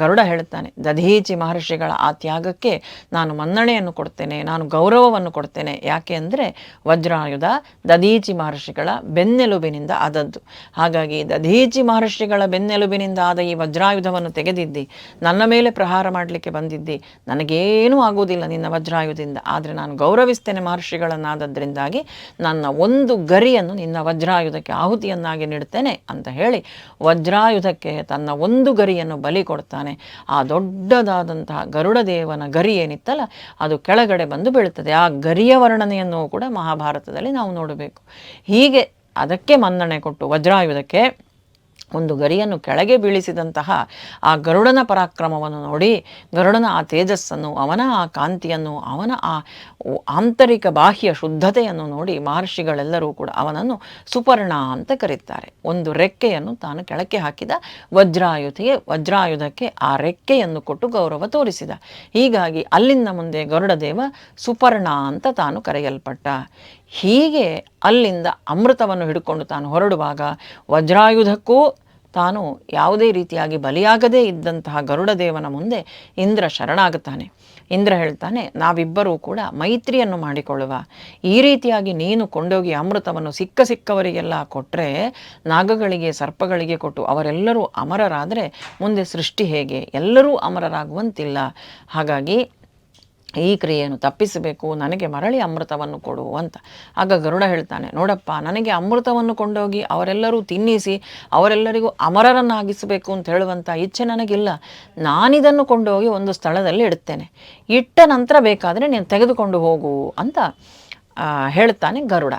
ಗರುಡ ಹೇಳುತ್ತಾನೆ, ದಧೀಚಿ ಮಹರ್ಷಿಗಳ ಆ ತ್ಯಾಗಕ್ಕೆ ನಾನು ಮನ್ನಣೆಯನ್ನು ಕೊಡ್ತೇನೆ, ನಾನು ಗೌರವವನ್ನು ಕೊಡ್ತೇನೆ. ಯಾಕೆ ಅಂದರೆ ವಜ್ರಾಯುಧ ದಧೀಚಿ ಮಹರ್ಷಿಗಳ ಬೆನ್ನೆಲುಬಿನಿಂದ ಆದದ್ದು. ಹಾಗಾಗಿ ದಧೀಚಿ ಮಹರ್ಷಿಗಳ ಬೆನ್ನೆಲುಬಿನಿಂದ ಆದ ಈ ವಜ್ರಾಯುಧವನ್ನು ತೆಗೆದಿದ್ದಿ, ನನ್ನ ಮೇಲೆ ಪ್ರಹಾರ ಮಾಡಲಿಕ್ಕೆ ಬಂದಿದ್ದಿ, ನನಗೇನೂ ಆಗುವುದಿಲ್ಲ ನಿನ್ನ ವಜ್ರಾಯುಧದಿಂದ. ಆದರೆ ನಾನು ಗೌರವಿಸ್ತೇನೆ ಮಹರ್ಷಿಗಳನ್ನಾದದ್ರಿಂದಾಗಿ, ನನ್ನ ಒಂದು ಗರಿಯನ್ನು ನಿನ್ನ ವಜ್ರಾಯುಧಕ್ಕೆ, ಆಹುತಿಯನ್ನಾಗಿ ನೀಡುತ್ತೇನೆ ಅಂತ ಹೇಳಿ ವಜ್ರಾಯುಧಕ್ಕೆ ತನ್ನ ಒಂದು ಗರಿಯನ್ನು ಬಲಿ ಕೊಡ್ತಾನೆ. ಆ ದೊಡ್ಡದಾದಂತಹ ಗರುಡ ದೇವನ ಗರಿ ಏನಿತ್ತಲ್ಲ, ಅದು ಕೆಳಗಡೆ ಬಂದು ಬೀಳುತ್ತದೆ. ಆ ಗರಿಯ ವರ್ಣನೆಯನ್ನು ಕೂಡ ಮಹಾಭಾರತದಲ್ಲಿ ನಾವು ನೋಡಬೇಕು. ಹೀಗೆ ಅದಕ್ಕೆ ಮನ್ನಣೆ ಕೊಟ್ಟು ವಜ್ರಾಯುಧಕ್ಕೆ ಒಂದು ಗರಿಯನ್ನು ಕೆಳಗೆ ಬೀಳಿಸಿದಂತಹ ಆ ಗರುಡನ ಪರಾಕ್ರಮವನ್ನು ನೋಡಿ, ಗರುಡನ ಆ ತೇಜಸ್ಸನ್ನು, ಅವನ ಆ ಕಾಂತಿಯನ್ನು, ಅವನ ಆ ಆಂತರಿಕ ಬಾಹ್ಯ ಶುದ್ಧತೆಯನ್ನು ನೋಡಿ ಮಹರ್ಷಿಗಳೆಲ್ಲರೂ ಕೂಡ ಅವನನ್ನು ಸುಪರ್ಣ ಅಂತ ಕರೀತಾರೆ. ಒಂದು ರೆಕ್ಕೆಯನ್ನು ತಾನು ಕೆಳಕ್ಕೆ ಹಾಕಿದ, ವಜ್ರಾಯುಧಿಗೆ, ವಜ್ರಾಯುಧಕ್ಕೆ ಆ ರೆಕ್ಕೆಯನ್ನು ಕೊಟ್ಟು ಗೌರವ ತೋರಿಸಿದ. ಹೀಗಾಗಿ ಅಲ್ಲಿಂದ ಮುಂದೆ ಗರುಡದೇವ ಸುಪರ್ಣ ಅಂತ ತಾನು ಕರೆಯಲ್ಪಟ್ಟ. ಹೀಗೆ ಅಲ್ಲಿಂದ ಅಮೃತವನ್ನು ಹಿಡ್ಕೊಂಡು ತಾನು ಹೊರಡುವಾಗ ವಜ್ರಾಯುಧಕ್ಕೂ ತಾನು ಯಾವುದೇ ರೀತಿಯಾಗಿ ಬಲಿಯಾಗದೇ ಇದ್ದಂತಹ ಗರುಡದೇವನ ಮುಂದೆ ಇಂದ್ರ ಶರಣಾಗುತ್ತಾನೆ. ಇಂದ್ರ ಹೇಳ್ತಾನೆ, ನಾವಿಬ್ಬರೂ ಕೂಡ ಮೈತ್ರಿಯನ್ನು ಮಾಡಿಕೊಳ್ಳುವ. ಈ ರೀತಿಯಾಗಿ ನೀನು ಕೊಂಡೋಗಿ ಅಮೃತವನ್ನು ಸಿಕ್ಕ ಸಿಕ್ಕವರಿಗೆಲ್ಲ ಕೊಟ್ಟರೆ ನಾಗಗಳಿಗೆ, ಸರ್ಪಗಳಿಗೆ ಕೊಟ್ಟು ಅವರೆಲ್ಲರೂ ಅಮರರಾದರೆ ಮುಂದೆ ಸೃಷ್ಟಿ ಹೇಗೆ? ಎಲ್ಲರೂ ಅಮರರಾಗುವಂತಿಲ್ಲ. ಹಾಗಾಗಿ ಈ ಕ್ರಿಯೆಯನ್ನು ತಪ್ಪಿಸಬೇಕು, ನನಗೆ ಮರಳಿ ಅಮೃತವನ್ನು ಕೊಡು ಅಂತ. ಆಗ ಗರುಡ ಹೇಳ್ತಾನೆ, ನೋಡಪ್ಪ, ನನಗೆ ಅಮೃತವನ್ನು ಕೊಂಡೋಗಿ ಅವರೆಲ್ಲರೂ ತಿನ್ನಿಸಿ, ಅವರೆಲ್ಲರಿಗೂ ಅಮರರನ್ನಾಗಿಸಬೇಕು ಅಂತ ಹೇಳುವಂಥ ಇಚ್ಛೆ ನನಗಿಲ್ಲ. ನಾನಿದನ್ನು ಕೊಂಡೋಗಿ ಒಂದು ಸ್ಥಳದಲ್ಲಿ ಇಡ್ತೇನೆ ಇಟ್ಟ ನಂತರ ಬೇಕಾದರೆ ನೀನು ತೆಗೆದುಕೊಂಡು ಹೋಗು ಅಂತ ಹೇಳ್ತಾನೆ ಗರುಡ.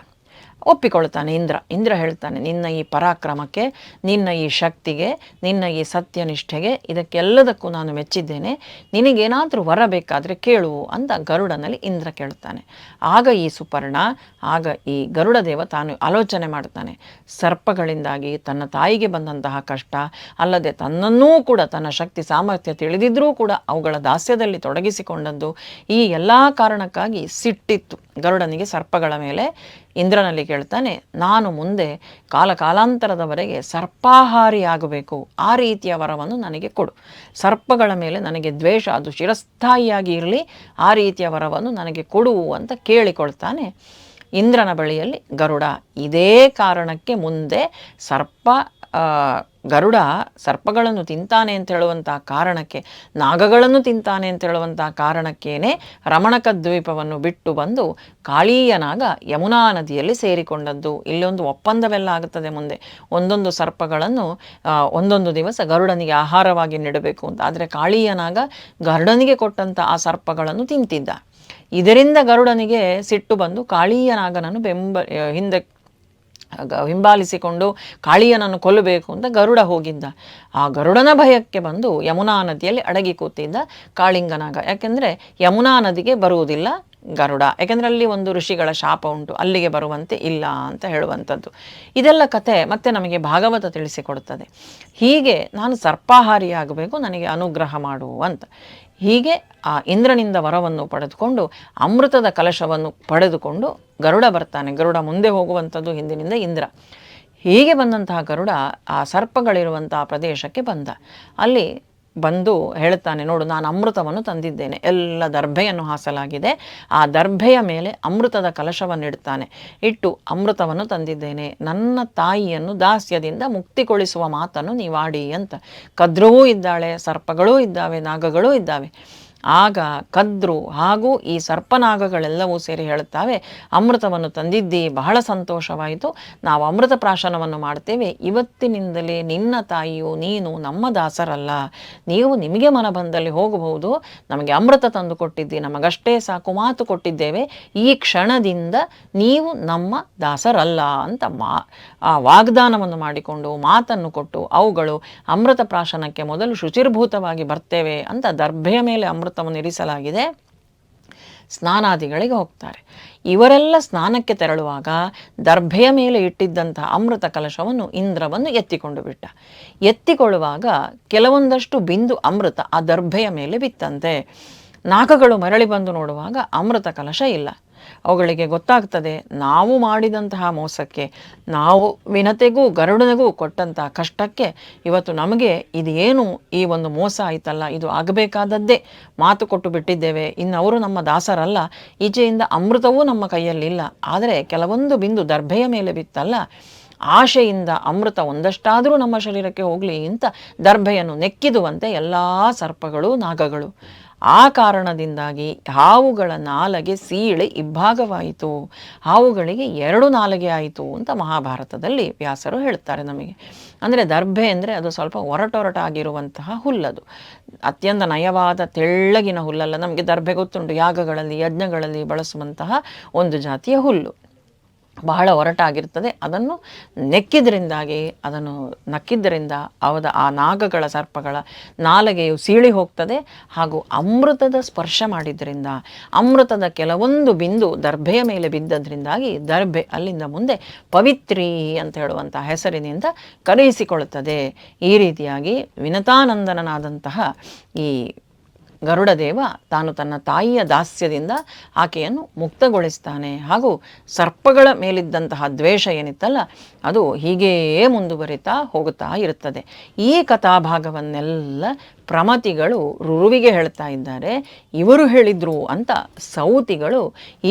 ಒಪ್ಪಿಕೊಳ್ತಾನೆ ಇಂದ್ರ. ಇಂದ್ರ ಹೇಳ್ತಾನೆ, ನಿನ್ನ ಈ ಪರಾಕ್ರಮಕ್ಕೆ, ನಿನ್ನ ಈ ಶಕ್ತಿಗೆ, ನಿನ್ನ ಈ ಸತ್ಯನಿಷ್ಠೆಗೆ ಇದಕ್ಕೆಲ್ಲದಕ್ಕೂ ನಾನು ಮೆಚ್ಚಿದ್ದೇನೆ. ನಿನಗೇನಾದರೂ ವರ ಬೇಕಾದರೆ ಕೇಳು ಅಂತ ಗರುಡನಲ್ಲಿ ಇಂದ್ರ ಕೇಳ್ತಾನೆ. ಆಗ ಈ ಸುಪರ್ಣ, ಆಗ ಈ ಗರುಡ ದೇವ ತಾನು ಆಲೋಚನೆ ಮಾಡ್ತಾನೆ. ಸರ್ಪಗಳಿಂದಾಗಿ ತನ್ನ ತಾಯಿಗೆ ಬಂದಂತಹ ಕಷ್ಟ, ಅಲ್ಲದೆ ತನ್ನನ್ನೂ ಕೂಡ, ತನ್ನ ಶಕ್ತಿ, ಸಾಮರ್ಥ್ಯ ತಿಳಿದಿದ್ರೂ ಕೂಡ ಅವುಗಳ ದಾಸ್ಯದಲ್ಲಿ ತೊಡಗಿಸಿಕೊಂಡದ್ದು ಈ ಎಲ್ಲ ಕಾರಣಕ್ಕಾಗಿ ಸಿಟ್ಟಿತ್ತು. ಗರುಡನಿಗೆ ಸರ್ಪಗಳ ಮೇಲೆ ಇಂದ್ರನಲ್ಲಿ ಕೇಳ್ತಾನೆ ನಾನು ಮುಂದೆ ಕಾಲ ಕಾಲಾಂತರದವರೆಗೆ ಸರ್ಪಾಹಾರಿಯಾಗಬೇಕು. ಆ ರೀತಿಯ ವರವನ್ನು ನನಗೆ ಕೊಡು. ಸರ್ಪಗಳ ಮೇಲೆ ನನಗೆ ದ್ವೇಷ, ಅದು ಶಿರಸ್ಥಾಯಿಯಾಗಿ ಇರಲಿ, ಆ ರೀತಿಯ ವರವನ್ನು ನನಗೆ ಕೊಡು ಅಂತ ಕೇಳಿಕೊಳ್ತಾನೆ. ಇಂದ್ರನ ಬಳಿಯಲ್ಲಿ ಗರುಡ, ಇದೇ ಕಾರಣಕ್ಕೆ ಮುಂದೆ ಸರ್ಪ ಗರುಡ ಸರ್ಪಗಳನ್ನು ತಿಂತಾನೆ ಅಂತ ಹೇಳುವಂಥ ಕಾರಣಕ್ಕೆ, ನಾಗಗಳನ್ನು ತಿಂತಾನೆ ಅಂತ ಹೇಳುವಂಥ ಕಾರಣಕ್ಕೇನೆ ರಮಣಕ ದ್ವೀಪವನ್ನು ಬಿಟ್ಟು ಬಂದು ಕಾಳೀಯ ನಾಗ ಯಮುನಾ ನದಿಯಲ್ಲಿ ಸೇರಿಕೊಂಡದ್ದು. ಇಲ್ಲೊಂದು ಒಪ್ಪಂದವೆಲ್ಲ ಆಗುತ್ತದೆ ಮುಂದೆ. ಒಂದೊಂದು ಸರ್ಪಗಳನ್ನು ಒಂದೊಂದು ದಿವಸ ಗರುಡನಿಗೆ ಆಹಾರವಾಗಿ ನೀಡಬೇಕು ಅಂತ. ಆದರೆ ಕಾಳೀಯ ನಾಗ ಗರುಡನಿಗೆ ಕೊಟ್ಟಂಥ ಆ ಸರ್ಪಗಳನ್ನು ತಿಂತಿದ್ದ. ಇದರಿಂದ ಗರುಡನಿಗೆ ಸಿಟ್ಟು ಬಂದು ಕಾಳೀಯ ನಾಗನನ್ನು ಬೆಂಬ ಹಿಂದೆ ಹಿಂಬಾಲಿಸಿಕೊಂಡು ಕಾಳಿಯನನ್ನು ಕೊಲ್ಲಬೇಕು ಅಂತ ಗರುಡ ಹೋಗಿದ್ದ. ಆ ಗರುಡನ ಭಯಕ್ಕೆ ಬಂದು ಯಮುನಾ ನದಿಯಲ್ಲಿ ಅಡಗಿ ಕೂತಿದ್ದ ಕಾಳಿಂಗನಾಗ. ಯಾಕೆಂದರೆ ಯಮುನಾ ನದಿಗೆ ಬರುವುದಿಲ್ಲ ಗರುಡ. ಯಾಕೆಂದರೆ ಅಲ್ಲಿ ಒಂದು ಋಷಿಗಳ ಶಾಪ ಉಂಟು. ಅಲ್ಲಿಗೆ ಬರುವಂತೆ ಇಲ್ಲ ಅಂತ ಹೇಳುವಂಥದ್ದು. ಇದೆಲ್ಲ ಕತೆ ಮತ್ತೆ ನಮಗೆ ಭಾಗವತ ತಿಳಿಸಿಕೊಡುತ್ತದೆ. ಹೀಗೆ ನಾನು ಸರ್ಪಾಹಾರಿಯಾಗಬೇಕು, ನನಗೆ ಅನುಗ್ರಹ ಮಾಡು ಅಂತ ಹೀಗೆ ಆ ಇಂದ್ರನಿಂದ ವರವನ್ನು ಪಡೆದುಕೊಂಡು ಅಮೃತದ ಕಲಶವನ್ನು ಪಡೆದುಕೊಂಡು ಗರುಡ ಬರ್ತಾನೆ. ಗರುಡ ಮುಂದೆ ಹೋಗುವಂಥದ್ದು ಹಿಂದಿನಿಂದ ಇಂದ್ರ. ಹೀಗೆ ಬಂದಂತಹ ಗರುಡ ಆ ಸರ್ಪಗಳಿರುವಂತಹ ಪ್ರದೇಶಕ್ಕೆ ಬಂದ. ಅಲ್ಲಿ ಬಂದು ಹೇಳ್ತಾನೆ ನೋಡು, ನಾನು ಅಮೃತವನ್ನು ತಂದಿದ್ದೇನೆ. ಎಲ್ಲ ದರ್ಭೆಯನ್ನು ಹಾಸಲಾಗಿದೆ. ಆ ದರ್ಭೆಯ ಮೇಲೆ ಅಮೃತದ ಕಲಶವನ್ನು ಇಡ್ತಾನೆ. ಇಟ್ಟು ಅಮೃತವನ್ನು ತಂದಿದ್ದೇನೆ. ನನ್ನ ತಾಯಿಯನ್ನು ದಾಸ್ಯದಿಂದ ಮುಕ್ತಿಗೊಳಿಸುವ ಮಾತನ್ನು ನೀವಾಡಿ ಅಂತ. ಕದ್ರವೂ ಇದ್ದಾಳೆ, ಸರ್ಪಗಳೂ ಇದ್ದಾವೆ, ನಾಗಗಳೂ ಇದ್ದಾವೆ. ಆಗ ಕದ್ರು ಹಾಗೂ ಈ ಸರ್ಪನಾಗಗಳೆಲ್ಲವೂ ಸೇರಿ ಹೇಳುತ್ತವೆ, ಅಮೃತವನ್ನು ತಂದಿದ್ದಿ, ಬಹಳ ಸಂತೋಷವಾಯಿತು. ನಾವು ಅಮೃತ ಪ್ರಾಶನವನ್ನು ಮಾಡ್ತೇವೆ. ಇವತ್ತಿನಿಂದಲೇ ನಿನ್ನ ತಾಯಿಯು ನೀನು ನಮ್ಮ ದಾಸರಲ್ಲ. ನೀವು ನಿಮಗೆ ಮನ ಬಂದಲ್ಲಿ ಹೋಗಬಹುದು. ನಮಗೆ ಅಮೃತ ತಂದು ಕೊಟ್ಟಿದ್ದಿ. ನಮಗಷ್ಟೇ ಸಾಕು ಮಾತು ಕೊಟ್ಟಿದ್ದೇವೆ. ಈ ಕ್ಷಣದಿಂದ ನೀವು ನಮ್ಮ ದಾಸರಲ್ಲ ಅಂತ ಮಾ, ಆ ವಾಗ್ದಾನವನ್ನು ಮಾಡಿಕೊಂಡು ಮಾತನ್ನು ಕೊಟ್ಟು, ಅವುಗಳು ಅಮೃತ ಪ್ರಾಶನಕ್ಕೆ ಮೊದಲು ಶುಚಿರ್ಭೂತವಾಗಿ ಬರ್ತೇವೆ ಅಂತ ದರ್ಭೆಯ ಮೇಲೆ ಅಮೃತವನ್ನು ಇರಿಸಲಾಗಿದೆ. ಸ್ನಾನಾದಿಗಳಿಗೆ ಹೋಗ್ತಾರೆ. ಇವರೆಲ್ಲ ಸ್ನಾನಕ್ಕೆ ತೆರಳುವಾಗ ದರ್ಭೆಯ ಮೇಲೆ ಇಟ್ಟಿದ್ದಂತಹ ಅಮೃತ ಕಲಶವನ್ನು ಇಂದ್ರವನ್ನು ಎತ್ತಿಕೊಂಡು ಬಿಟ್ಟ. ಎತ್ತಿಕೊಳ್ಳುವಾಗ ಕೆಲವೊಂದಷ್ಟು ಬಿಂದು ಅಮೃತ ಆ ದರ್ಭೆಯ ಮೇಲೆ ಬಿತ್ತಂತೆ. ನಾಗಗಳು ಮರಳಿ ಬಂದು ನೋಡುವಾಗ ಅಮೃತ ಕಲಶ ಇಲ್ಲ. ಅವುಗಳಿಗೆ ಗೊತ್ತಾಗ್ತದೆ ನಾವು ಮಾಡಿದಂತಹ ಮೋಸಕ್ಕೆ, ನಾವು ವಿನತೆಗೂ ಗರುಡನೆಗೂ ಕೊಟ್ಟಂತಹ ಕಷ್ಟಕ್ಕೆ ಇವತ್ತು ನಮಗೆ ಇದು ಏನು ಈ ಒಂದು ಮೋಸ ಆಯ್ತಲ್ಲ, ಇದು ಆಗಬೇಕಾದದ್ದೇ ಮಾತು ಕೊಟ್ಟು ಬಿಟ್ಟಿದ್ದೇವೆ. ಇನ್ನು ಅವರು ನಮ್ಮ ದಾಸರಲ್ಲ, ಈಚೆಯಿಂದ ಅಮೃತವೂ ನಮ್ಮ ಕೈಯಲ್ಲಿಲ್ಲ. ಆದರೆ ಕೆಲವೊಂದು ಬಿಂದು ದರ್ಭೆಯ ಮೇಲೆ ಬಿತ್ತಲ್ಲ, ಆಶೆಯಿಂದ ಅಮೃತ ಒಂದಷ್ಟಾದರೂ ನಮ್ಮ ಶರೀರಕ್ಕೆ ಹೋಗಲಿ ಅಂತ ದರ್ಭೆಯನ್ನು ನೆಕ್ಕಿದುವಂತೆ ಎಲ್ಲ ಸರ್ಪಗಳು, ನಾಗಗಳು. ಆ ಕಾರಣದಿಂದಾಗಿ ಹಾವುಗಳ ನಾಲಗೆ ಸೀಳೆ ಇಬ್ಬಾಗವಾಯಿತು ಹಾವುಗಳಿಗೆ ಎರಡು ನಾಲಗೆ ಆಯಿತು ಅಂತ ಮಹಾಭಾರತದಲ್ಲಿ ವ್ಯಾಸರು ಹೇಳ್ತಾರೆ ನಮಗೆ. ಅಂದರೆ ದರ್ಭೆ ಅಂದರೆ ಅದು ಸ್ವಲ್ಪ ಒರಟೊರಟಾಗಿರುವಂತಹ ಹುಲ್ಲದು. ಅತ್ಯಂತ ನಯವಾದ ತೆಳ್ಳಗಿನ ಹುಲ್ಲಲ್ಲ ನಮಗೆ ದರ್ಭೆ ಗೊತ್ತುಂಟು. ಯಾಗಗಳಲ್ಲಿ, ಯಜ್ಞಗಳಲ್ಲಿ ಬಳಸುವಂತಹ ಒಂದು ಜಾತಿಯ ಹುಲ್ಲು. ಬಹಳ ಒರಟಾಗಿರ್ತದೆ ಅದನ್ನು ನೆಕ್ಕಿದ್ರಿಂದಾಗಿ, ಅದನ್ನು ನಕ್ಕಿದ್ದರಿಂದ ಅವದ ಆ ನಾಗಗಳ ಸರ್ಪಗಳ ನಾಲಗೆಯು ಸೀಳಿ ಹೋಗ್ತದೆ. ಹಾಗೂ ಅಮೃತದ ಸ್ಪರ್ಶ ಮಾಡಿದ್ದರಿಂದ ಅಮೃತದ ಕೆಲವೊಂದು ಬಿಂದು ದರ್ಭೆಯ ಮೇಲೆ ಬಿದ್ದದ್ರಿಂದಾಗಿ ದರ್ಭೆ ಅಲ್ಲಿಂದ ಮುಂದೆ ಪವಿತ್ರಿ ಅಂತ ಹೇಳುವಂಥ ಹೆಸರಿನಿಂದ ಕರೆಯಿಸಿಕೊಳ್ಳುತ್ತದೆ. ಈ ರೀತಿಯಾಗಿ ವಿನತಾನಂದನನಾದಂತಹ ಈ ಗರುಡದೇವ ತಾನು ತನ್ನ ತಾಯಿಯ ದಾಸ್ಯದಿಂದ ಆಕೆಯನ್ನು ಮುಕ್ತಗೊಳಿಸ್ತಾನೆ. ಹಾಗೂ ಸರ್ಪಗಳ ಮೇಲಿದ್ದಂತಹ ದ್ವೇಷ ಏನಿತ್ತಲ್ಲ, ಅದು ಹೀಗೆಯೇ ಮುಂದುವರಿತಾ ಹೋಗುತ್ತಾ ಇರುತ್ತದೆ. ಈ ಕಥಾಭಾಗವನ್ನೆಲ್ಲ ಪ್ರಮತಿಗಳು ರುರುವಿಗೆ ಹೇಳ್ತಾ ಇದ್ದಾರೆ, ಇವರು ಹೇಳಿದ್ರು ಅಂತ ಸೌತಿಗಳು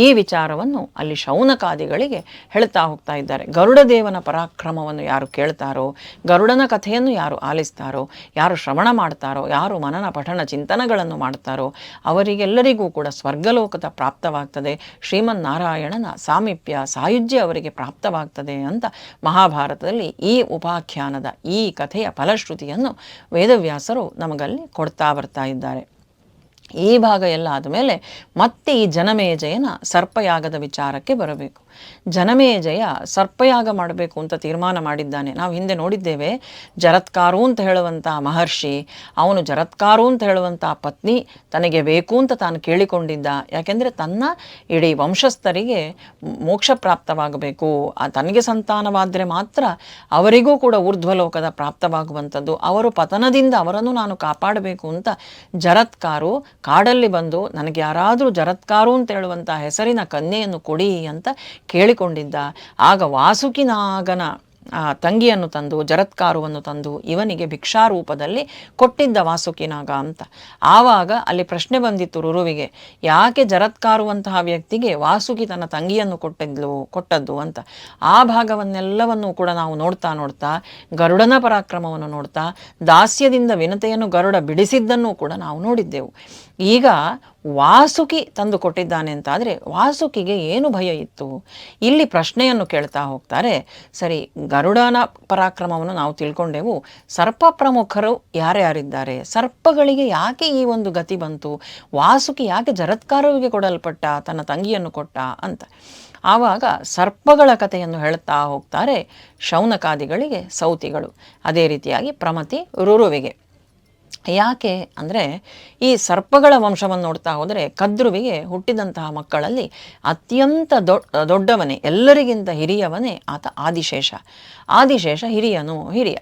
ಈ ವಿಚಾರವನ್ನು ಅಲ್ಲಿ ಶೌನಕಾದಿಗಳಿಗೆ ಹೇಳ್ತಾ ಹೋಗ್ತಾ ಇದ್ದಾರೆ. ಗರುಡದೇವನ ಪರಾಕ್ರಮವನ್ನು ಯಾರು ಕೇಳ್ತಾರೋ, ಗರುಡನ ಕಥೆಯನ್ನು ಯಾರು ಆಲಿಸ್ತಾರೋ, ಯಾರು ಶ್ರವಣ ಮಾಡ್ತಾರೋ, ಯಾರು ಮನನ ಪಠಣ ಚಿಂತನಗಳನ್ನು ಮಾಡ್ತಾರೋ, ಅವರಿಗೆಲ್ಲರಿಗೂ ಕೂಡ ಸ್ವರ್ಗಲೋಕದ ಪ್ರಾಪ್ತವಾಗ್ತದೆ, ಶ್ರೀಮನ್ನಾರಾಯಣನ ಸಾಮೀಪ್ಯ ಸಾಯುಜ್ಯ ಅವರಿಗೆ ಪ್ರಾಪ್ತವಾಗ್ತದೆ ಅಂತ ಮಹಾಭಾರತದಲ್ಲಿ ಈ ಉಪಾಖ್ಯಾನದ ಈ ಕಥೆಯ ಫಲಶ್ರುತಿಯನ್ನು ವೇದವ್ಯಾಸರು ನಮಗಲ್ಲಿ ಕೊಡ್ತಾ ಬರ್ತಾ ಇದ್ದಾರೆ. ಈ ಭಾಗ ಎಲ್ಲ ಆದಮೇಲೆ ಮತ್ತೆ ಈ ಜನಮೇಜಯನ ಸರ್ಪಯಾಗದ ವಿಚಾರಕ್ಕೆ ಬರಬೇಕು. ಜನಮೇಜಯ ಸರ್ಪಯಾಗ ಮಾಡಬೇಕು ಅಂತ ತೀರ್ಮಾನ ಮಾಡಿದ್ದಾನೆ. ನಾವು ಹಿಂದೆ ನೋಡಿದ್ದೇವೆ, ಜರತ್ಕಾರು ಅಂತ ಹೇಳುವಂಥ ಮಹರ್ಷಿ, ಅವನು ಜರತ್ಕಾರು ಅಂತ ಹೇಳುವಂಥ ಪತ್ನಿ ತನಗೆ ಬೇಕು ಅಂತ ತಾನು ಕೇಳಿಕೊಂಡಿದ್ದ. ಯಾಕೆಂದರೆ ತನ್ನ ಇಡೀ ವಂಶಸ್ಥರಿಗೆ ಮೋಕ್ಷ ಪ್ರಾಪ್ತವಾಗಬೇಕು. ಆ ತನಗೆ ಸಂತಾನವಾದರೆ ಮಾತ್ರ ಅವರಿಗೂ ಕೂಡ ಊರ್ಧ್ವಲೋಕದ ಪ್ರಾಪ್ತವಾಗುವಂಥದ್ದು. ಅವರು ಪತನದಿಂದ ಅವರನ್ನು ನಾನು ಕಾಪಾಡಬೇಕು ಅಂತ ಜರತ್ಕಾರು ಕಾಡಲ್ಲಿ ಬಂದು ನನಗೆ ಯಾರಾದರೂ ಜರತ್ಕಾರು ಅಂತ ಹೇಳುವಂಥ ಹೆಸರಿನ ಕನ್ಯೆಯನ್ನು ಕೊಡಿ ಅಂತ ಕೇಳಿಕೊಂಡಿದ್ದ. ಆಗ ವಾಸುಕಿನಾಗನ, ಆ, ತಂಗಿಯನ್ನು ತಂದು, ಜರತ್ಕಾರುವನ್ನು ತಂದು ಇವನಿಗೆ ಭಿಕ್ಷಾರೂಪದಲ್ಲಿ ಕೊಟ್ಟಿದ್ದ ವಾಸುಕಿನಾಗ ಅಂತ. ಆವಾಗ ಅಲ್ಲಿ ಪ್ರಶ್ನೆ ಬಂದಿತ್ತು ರುರುವಿಗೆ, ಯಾಕೆ ಜರತ್ಕಾರುವಂತಹ ವ್ಯಕ್ತಿಗೆ ವಾಸುಕಿ ತನ್ನ ತಂಗಿಯನ್ನು ಕೊಟ್ಟಿದ್ಲು, ಕೊಟ್ಟದ್ದು? ಅಂತ. ಆ ಭಾಗವನ್ನೆಲ್ಲವನ್ನು ಕೂಡ ನಾವು ನೋಡ್ತಾ ನೋಡ್ತಾ, ಗರುಡನ ಪರಾಕ್ರಮವನ್ನು ನೋಡ್ತಾ, ದಾಸ್ಯದಿಂದ ವಿನತೆಯನ್ನು ಗರುಡ ಬಿಡಿಸಿದ್ದನ್ನು ಕೂಡ ನಾವು ನೋಡಿದ್ದೆವು. ಈಗ ವಾಸುಕಿ ತಂದು ಕೊಟ್ಟಿದ್ದಾನೆ ಅಂತಾದರೆ ವಾಸುಕಿಗೆ ಏನು ಭಯ ಇತ್ತು? ಇಲ್ಲಿ ಪ್ರಶ್ನೆಯನ್ನು ಕೇಳ್ತಾ ಹೋಗ್ತಾರೆ. ಸರಿ, ಗರುಡನ ಪರಾಕ್ರಮವನ್ನು ನಾವು ತಿಳ್ಕೊಂಡೆವು. ಸರ್ಪ ಪ್ರಮುಖರು ಯಾರ್ಯಾರಿದ್ದಾರೆ? ಸರ್ಪಗಳಿಗೆ ಯಾಕೆ ಈ ಒಂದು ಗತಿ ಬಂತು? ವಾಸುಕಿ ಯಾಕೆ ಜರತ್ಕಾರವಿಗೆ ಕೊಡಲ್ಪಟ್ಟ, ತನ್ನ ತಂಗಿಯನ್ನು ಕೊಟ್ಟ ಅಂತ. ಆವಾಗ ಸರ್ಪಗಳ ಕಥೆಯನ್ನು ಹೇಳ್ತಾ ಹೋಗ್ತಾರೆ ಶೌನಕಾದಿಗಳಿಗೆ ಸೌತಿಗಳು. ಅದೇ ರೀತಿಯಾಗಿ ಪ್ರಮತಿ ರುರುವಿಗೆ. ಯಾಕೆ ಅಂದರೆ ಈ ಸರ್ಪಗಳ ವಂಶವನ್ನು ನೋಡ್ತಾ ಹೋದರೆ ಕದ್ರುವಿಗೆ ಹುಟ್ಟಿದಂತಹ ಮಕ್ಕಳಲ್ಲಿ ಅತ್ಯಂತ ದೊಡ್ಡ ದೊಡ್ಡವನೇ, ಎಲ್ಲರಿಗಿಂತ ಹಿರಿಯವನೇ ಆತ ಆದಿಶೇಷ. ಆದಿಶೇಷ ಹಿರಿಯನು ಹಿರಿಯ.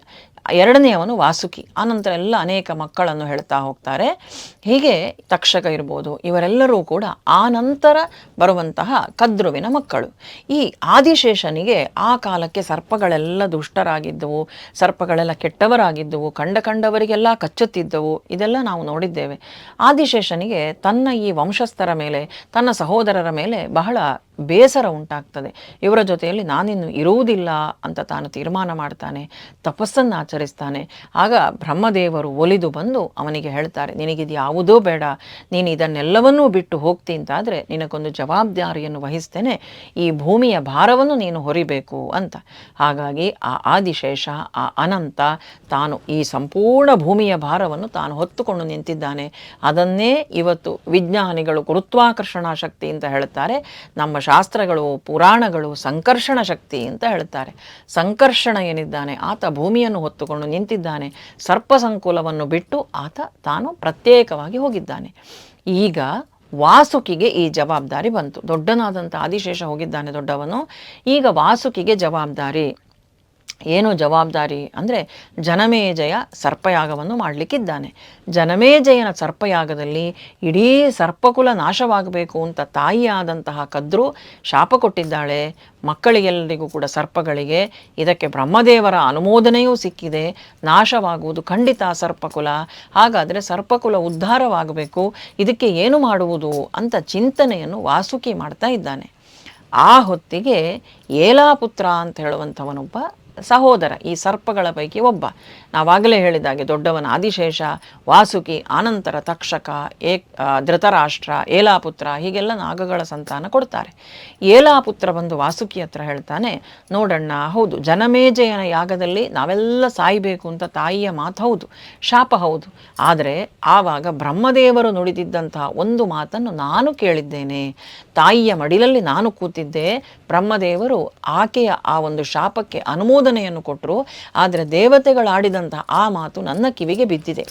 ಎರಡನೆಯವನು ವಾಸುಕಿ. ಆನಂತರ ಎಲ್ಲ ಅನೇಕ ಮಕ್ಕಳನ್ನು ಹೇಳ್ತಾ ಹೋಗ್ತಾರೆ. ಹೀಗೆ ತಕ್ಷಕ ಇರ್ಬೋದು, ಇವರೆಲ್ಲರೂ ಕೂಡ ಆನಂತರ ನಂತರ ಬರುವಂತಹ ಕದ್ರುವಿನ ಮಕ್ಕಳು. ಈ ಆದಿಶೇಷನಿಗೆ ಆ ಕಾಲಕ್ಕೆ ಸರ್ಪಗಳೆಲ್ಲ ದುಷ್ಟರಾಗಿದ್ದವು, ಸರ್ಪಗಳೆಲ್ಲ ಕೆಟ್ಟವರಾಗಿದ್ದವು, ಕಂಡ ಕಂಡವರಿಗೆಲ್ಲ ಕಚ್ಚುತ್ತಿದ್ದವು, ಇದೆಲ್ಲ ನಾವು ನೋಡಿದ್ದೇವೆ. ಆದಿಶೇಷನಿಗೆ ತನ್ನ ಈ ವಂಶಸ್ಥರ ಮೇಲೆ, ತನ್ನ ಸಹೋದರರ ಮೇಲೆ ಬಹಳ ಬೇಸರ ಉಂಟಾಗ್ತದೆ. ಇವರ ಜೊತೆಯಲ್ಲಿ ನಾನಿನ್ನು ಇರುವುದಿಲ್ಲ ಅಂತ ತಾನು ತೀರ್ಮಾನ ಮಾಡ್ತಾನೆ, ತಪಸ್ಸನ್ನು ಆಚರಿಸ್ತಾನೆ. ಆಗ ಬ್ರಹ್ಮದೇವರು ಒಲಿದು ಬಂದು ಅವನಿಗೆ ಹೇಳ್ತಾರೆ, ನಿನಗಿದು ಯಾವುದೂ ಬೇಡ. ನೀನು ಇದನ್ನೆಲ್ಲವನ್ನೂ ಬಿಟ್ಟು ಹೋಗ್ತಿ ಅಂತಾದರೆ ನಿನಗೊಂದು ಜವಾಬ್ದಾರಿಯನ್ನು ವಹಿಸ್ತೇನೆ. ಈ ಭೂಮಿಯ ಭಾರವನ್ನು ನೀನು ಹೊರಿಬೇಕು ಅಂತ. ಹಾಗಾಗಿ ಆ ಆದಿಶೇಷ, ಆ ಅನಂತ ತಾನು ಈ ಸಂಪೂರ್ಣ ಭೂಮಿಯ ಭಾರವನ್ನು ತಾನು ಹೊತ್ತುಕೊಂಡು ನಿಂತಿದ್ದಾನೆ. ಅದನ್ನೇ ಇವತ್ತು ವಿಜ್ಞಾನಿಗಳು ಗುರುತ್ವಾಕರ್ಷಣಾ ಶಕ್ತಿ ಅಂತ ಹೇಳ್ತಾರೆ. ನಮ್ಮ ಶಾಸ್ತ್ರಗಳು, ಪುರಾಣಗಳು, ಸಂಕರ್ಷಣ ಶಕ್ತಿ ಅಂತ ಹೇಳ್ತಾರೆ. ಸಂಕರ್ಷಣ ಏನಿದ್ದಾನೆ, ಆತ ಭೂಮಿಯನ್ನು ಹೊತ್ತುಕೊಂಡು ನಿಂತಿದ್ದಾನೆ. ಸರ್ಪ ಸಂಕುಲವನ್ನು ಬಿಟ್ಟು ಆತ ತಾನು ಪ್ರತ್ಯೇಕವಾಗಿ ಹೋಗಿದ್ದಾನೆ. ಈಗ ವಾಸುಕಿಗೆ ಈ ಜವಾಬ್ದಾರಿ ಬಂತು. ದೊಡ್ಡನಾದಂಥ ಆದಿಶೇಷ ಹೋಗಿದ್ದಾನೆ ದೊಡ್ಡವನು. ಈಗ ವಾಸುಕಿಗೆ ಜವಾಬ್ದಾರಿ. ಏನು ಜವಾಬ್ದಾರಿ ಅಂದರೆ ಜನಮೇಜಯ ಸರ್ಪಯಾಗವನ್ನು ಮಾಡಲಿಕ್ಕಿದ್ದಾನೆ. ಜನಮೇಜಯನ ಸರ್ಪಯಾಗದಲ್ಲಿ ಇಡೀ ಸರ್ಪಕುಲ ನಾಶವಾಗಬೇಕು ಅಂತ ತಾಯಿಯಾದಂತಹ ಕದ್ರು ಶಾಪ ಕೊಟ್ಟಿದ್ದಾಳೆ. ಮಕ್ಕಳಿಗೆಲ್ಲರಿಗೂ ಕೂಡ ಸರ್ಪಗಳಿಗೆ ಇದಕ್ಕೆ ಬ್ರಹ್ಮದೇವರ ಅನುಮೋದನೆಯೂ ಸಿಕ್ಕಿದೆ. ನಾಶವಾಗುವುದು ಖಂಡಿತ ಸರ್ಪಕುಲ. ಹಾಗಾದರೆ ಸರ್ಪಕುಲ ಉದ್ಧಾರವಾಗಬೇಕು. ಇದಕ್ಕೆ ಏನು ಮಾಡುವುದು ಅಂತ ಚಿಂತನೆಯನ್ನು ವಾಸುಕಿ ಮಾಡ್ತಾ ಇದ್ದಾನೆ. ಆ ಹೊತ್ತಿಗೆ ಏಲಾಪುತ್ರ ಅಂತ ಹೇಳುವಂಥವನೊಬ್ಬ ಸಹೋದರ ಈ ಸರ್ಪಗಳ ಪೈಕಿ ಒಬ್ಬ. ನಾವಾಗಲೇ ಹೇಳಿದಾಗೆ ದೊಡ್ಡವನ ಆದಿಶೇಷ ವಾಸುಕಿ ಆನಂತರ ತಕ್ಷಕ ಆ, ಧೃತರಾಷ್ಟ್ರ ಏಲಾಪುತ್ರ ಹೀಗೆಲ್ಲ ನಾಗಗಳ ಸಂತಾನ ಕೊಡ್ತಾರೆ. ಏಲಾಪುತ್ರ ಬಂದು ವಾಸುಕಿ ಹತ್ರ ಹೇಳ್ತಾನೆ ನೋಡಣ್ಣ ಹೌದು ಜನಮೇಜಯನ ಯಾಗದಲ್ಲಿ ನಾವೆಲ್ಲ ಸಾಯಬೇಕು ಅಂತ ತಾಯಿಯ ಮಾತು ಹೌದು ಶಾಪ ಹೌದು. ಆದರೆ ಆವಾಗ ಬ್ರಹ್ಮದೇವರು ನುಡಿದಿದ್ದಂತಹ ಒಂದು ಮಾತನ್ನು ನಾನು ಕೇಳಿದ್ದೇನೆ. ತಾಯಿಯ ಮಡಿಲಲ್ಲಿ ನಾನು ಕೂತಿದ್ದೆ ಬ್ರಹ್ಮದೇವರು ಆಕೆಯ ಆ ಒಂದು ಶಾಪಕ್ಕೆ ಅನುಮೋದನೆಯನ್ನು ಕೊಟ್ಟರು ಆದರೆ ದೇವತೆಗಳಾಡಿದಂತಹ ಆ ಮಾತು ನನ್ನ ಕಿವಿಗೆ ಬಿದ್ದಿದೆ.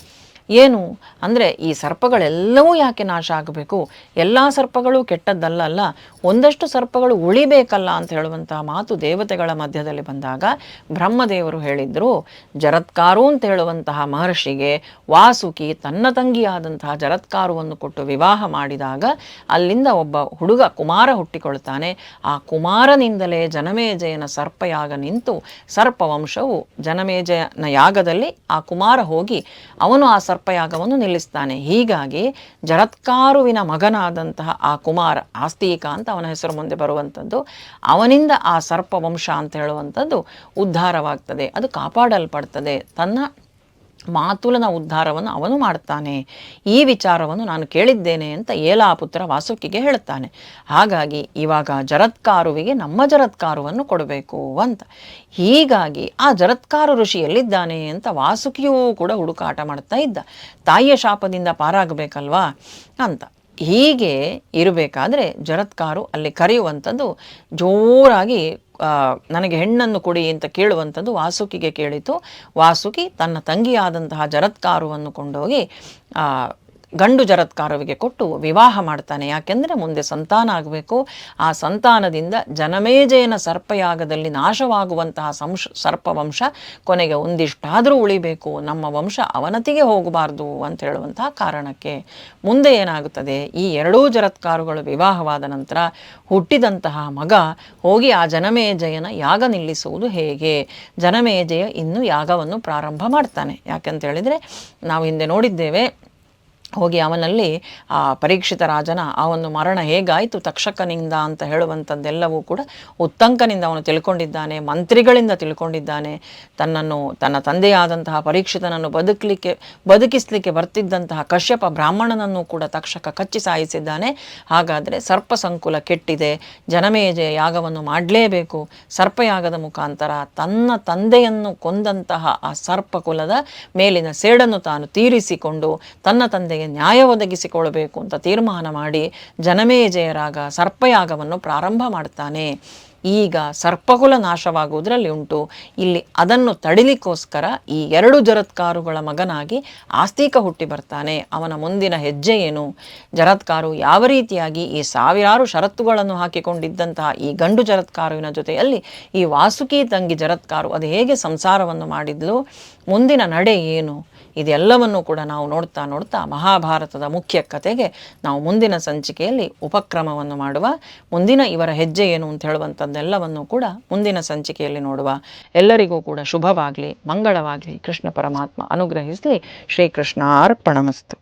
ಏನು? ಅಂದರೆ ಈ ಸರ್ಪಗಳೆಲ್ಲವೂ ಯಾಕೆ ನಾಶ ಆಗಬೇಕು? ಎಲ್ಲ ಸರ್ಪಗಳು ಕೆಟ್ಟದ್ದಲ್ಲ ಅಲ್ಲ ಒಂದಷ್ಟು ಸರ್ಪಗಳು ಉಳಿಬೇಕಲ್ಲ ಅಂತ ಹೇಳುವಂತಹ ಮಾತು ದೇವತೆಗಳ ಮಧ್ಯದಲ್ಲಿ ಬಂದಾಗ ಬ್ರಹ್ಮದೇವರು ಹೇಳಿದ್ರು. ಜರತ್ಕಾರು ಅಂತ ಹೇಳುವಂತಹ ಮಹರ್ಷಿಗೆ ವಾಸುಕಿ ತನ್ನ ತಂಗಿಯಾದಂತಹ ಜರತ್ಕಾರುವನ್ನು ಕೊಟ್ಟು ವಿವಾಹ ಮಾಡಿದಾಗ ಅಲ್ಲಿಂದ ಒಬ್ಬ ಹುಡುಗ ಕುಮಾರ ಹುಟ್ಟಿಕೊಳ್ತಾನೆ ಆ ಕುಮಾರನಿಂದಲೇ ಜನಮೇಜಯನ ಸರ್ಪಯಾಗ ನಿಂತು ಸರ್ಪವಂಶವು ಜನಮೇಜಯನ ಯಾಗದಲ್ಲಿ ಆ ಕುಮಾರ ಹೋಗಿ ಅವನು ಆ ಸರ್ಪಯಾಗವನ್ನು ನಿಲ್ಲಿಸ್ತಾನೆ. ಹೀಗಾಗಿ ಜರತ್ಕಾರುವಿನ ಮಗನಾದಂತಹ ಆ ಕುಮಾರ ಆಸ್ತಿಕ ಅಂತ ಅವನ ಹೆಸರು ಮುಂದೆ ಬರುವಂಥದ್ದು, ಅವನಿಂದ ಆ ಸರ್ಪ ವಂಶ ಅಂತ ಹೇಳುವಂಥದ್ದು ಉದ್ಧಾರವಾಗ್ತದೆ. ಅದು ಕಾಪಾಡಲ್ಪಡ್ತದೆ. ತನ್ನ ಮಾತುಲನ ಉದ್ಧಾರವನ್ನು ಅವನು ಮಾಡ್ತಾನೆ. ಈ ವಿಚಾರವನ್ನು ನಾನು ಕೇಳಿದ್ದೇನೆ ಅಂತ ಏಲಾಪುತ್ರ ವಾಸುಕಿಗೆ ಹೇಳ್ತಾನೆ. ಹಾಗಾಗಿ ಇವಾಗ ಜರತ್ಕಾರುವಿಗೆ ನಮ್ಮ ಜರತ್ಕಾರುವನ್ನು ಕೊಡಬೇಕು ಅಂತ. ಹೀಗಾಗಿ ಆ ಜರತ್ಕಾರು ಋಷಿ ಎಲ್ಲಿದ್ದಾನೆ ಅಂತ ವಾಸುಕಿಯೂ ಕೂಡ ಹುಡುಕಾಟ ಮಾಡ್ತಾ ಇದ್ದ. ತಾಯಿಯ ಶಾಪದಿಂದ ಪಾರಾಗಬೇಕಲ್ವಾ ಅಂತ. ಹೀಗೆ ಇರಬೇಕಾದ್ರೆ ಜರತ್ಕಾರು ಅಲ್ಲಿ ಕರೆಯುವಂಥದ್ದು ಜೋರಾಗಿ ನನಗೆ ಹೆಣ್ಣನ್ನು ಕೊಡಿ ಅಂತ ಕೇಳುವಂಥದ್ದು ವಾಸುಕಿಗೆ ಕೇಳಿತು. ವಾಸುಕಿ ತನ್ನ ತಂಗಿಯಾದಂತಹ ಜರತ್ಕಾರುವನ್ನು ಕೊಂಡೋಗಿ ಗಂಡು ಜರತ್ಕಾರವಿಗೆ ಕೊಟ್ಟು ವಿವಾಹ ಮಾಡ್ತಾನೆ. ಯಾಕೆಂದರೆ ಮುಂದೆ ಸಂತಾನ ಆಗಬೇಕು. ಆ ಸಂತಾನದಿಂದ ಜನಮೇಜಯನ ಸರ್ಪಯಾಗದಲ್ಲಿ ನಾಶವಾಗುವಂತಹ ಸಂಶ, ಸರ್ಪವಂಶ ಕೊನೆಗೆ ಒಂದಿಷ್ಟಾದರೂ ಉಳಿಬೇಕು. ನಮ್ಮ ವಂಶ ಅವನತಿಗೆ ಹೋಗಬಾರ್ದು ಅಂತ ಹೇಳುವಂತಹ ಕಾರಣಕ್ಕೆ ಮುಂದೆ ಏನಾಗುತ್ತದೆ? ಈ ಎರಡೂ ಜರತ್ಕಾರುಗಳು ವಿವಾಹವಾದ ನಂತರ ಹುಟ್ಟಿದಂತಹ ಮಗ ಹೋಗಿ ಆ ಜನಮೇಜಯನ ಯಾಗ ನಿಲ್ಲಿಸುವುದು ಹೇಗೆ? ಜನಮೇಜಯ ಇನ್ನು ಯಾಗವನ್ನು ಪ್ರಾರಂಭ ಮಾಡ್ತಾನೆ. ಯಾಕಂತ ಹೇಳಿದರೆ ನಾವು ಹಿಂದೆ ನೋಡಿದ್ದೇವೆ ಹೋಗಿ ಅವನಲ್ಲಿ ಆ ಪರೀಕ್ಷಿತ ರಾಜನ ಆ ಒಂದು ಮರಣ ಹೇಗಾಯಿತು, ತಕ್ಷಕನಿಂದ ಅಂತ ಹೇಳುವಂಥದ್ದೆಲ್ಲವೂ ಕೂಡ ಉತ್ತಂಕನಿಂದ ಅವನು ತಿಳ್ಕೊಂಡಿದ್ದಾನೆ, ಮಂತ್ರಿಗಳಿಂದ ತಿಳ್ಕೊಂಡಿದ್ದಾನೆ. ತನ್ನನ್ನು, ತನ್ನ ತಂದೆಯಾದಂತಹ ಪರೀಕ್ಷಿತನನ್ನು ಬದುಕಲಿಕ್ಕೆ, ಬದುಕಿಸಲಿಕ್ಕೆ ಬರ್ತಿದ್ದಂತಹ ಕಶ್ಯಪ ಬ್ರಾಹ್ಮಣನನ್ನು ಕೂಡ ತಕ್ಷಕ ಕಚ್ಚಿ ಸಾಯಿಸಿದ್ದಾನೆ. ಹಾಗಾದರೆ ಸರ್ಪ ಸಂಕುಲ ಕೆಟ್ಟಿದೆ, ಜನಮೇಜಯ ಯಾಗವನ್ನು ಮಾಡಲೇಬೇಕು. ಸರ್ಪಯಾಗದ ಮುಖಾಂತರ ತನ್ನ ತಂದೆಯನ್ನು ಕೊಂದಂತಹ ಆ ಸರ್ಪಕುಲದ ಮೇಲಿನ ಸೇಡನ್ನು ತಾನು ತೀರಿಸಿಕೊಂಡು ತನ್ನ ತಂದೆಗೆ ನ್ಯಾಯ ಒದಗಿಸಿಕೊಳ್ಳಬೇಕು ಅಂತ ತೀರ್ಮಾನ ಮಾಡಿ ಜನಮೇಜಯರಾಗ ಸರ್ಪಯಾಗವನ್ನು ಪ್ರಾರಂಭ ಮಾಡ್ತಾನೆ. ಈಗ ಸರ್ಪಕುಲ ನಾಶವಾಗುವುದರಲ್ಲಿ ಉಂಟು. ಇಲ್ಲಿ ಅದನ್ನು ತಡಿಲಿಕ್ಕೋಸ್ಕರ ಈ ಎರಡು ಜರತ್ಕಾರುಗಳ ಮಗನಾಗಿ ಆಸ್ತಿಕ ಹುಟ್ಟಿ ಬರ್ತಾನೆ. ಅವನ ಮುಂದಿನ ಹೆಜ್ಜೆ ಏನು? ಜರತ್ಕಾರು ಯಾವ ರೀತಿಯಾಗಿ ಈ ಸಾವಿರಾರು ಷರತ್ತುಗಳನ್ನು ಹಾಕಿಕೊಂಡಿದ್ದಂತಹ ಈ ಗಂಡು ಜರತ್ಕಾರುವಿನ ಜೊತೆಯಲ್ಲಿ ಈ ವಾಸುಕಿ ತಂಗಿ ಜರತ್ಕಾರು ಅದು ಹೇಗೆ ಸಂಸಾರವನ್ನು ಮಾಡಿದ್ಲು? ಮುಂದಿನ ನಡೆ ಏನು? ಇದೆಲ್ಲವನ್ನು ಕೂಡ ನಾವು ನೋಡ್ತಾ ನೋಡ್ತಾ ಮಹಾಭಾರತದ ಮುಖ್ಯ ಕಥೆಗೆ ನಾವು ಮುಂದಿನ ಸಂಚಿಕೆಯಲ್ಲಿ ಉಪಕ್ರಮವನ್ನು ಮಾಡುವ, ಮುಂದಿನ ಇವರ ಹೆಜ್ಜೆ ಏನು ಅಂತ ಹೇಳುವಂಥದ್ದೆಲ್ಲವನ್ನು ಕೂಡ ಮುಂದಿನ ಸಂಚಿಕೆಯಲ್ಲಿ ನೋಡುವ. ಎಲ್ಲರಿಗೂ ಕೂಡ ಶುಭವಾಗಲಿ, ಮಂಗಳವಾಗಲಿ. ಕೃಷ್ಣ ಪರಮಾತ್ಮ ಅನುಗ್ರಹಿಸಲಿ. ಶ್ರೀಕೃಷ್ಣ ಅರ್ಪಣಮಸ್ತು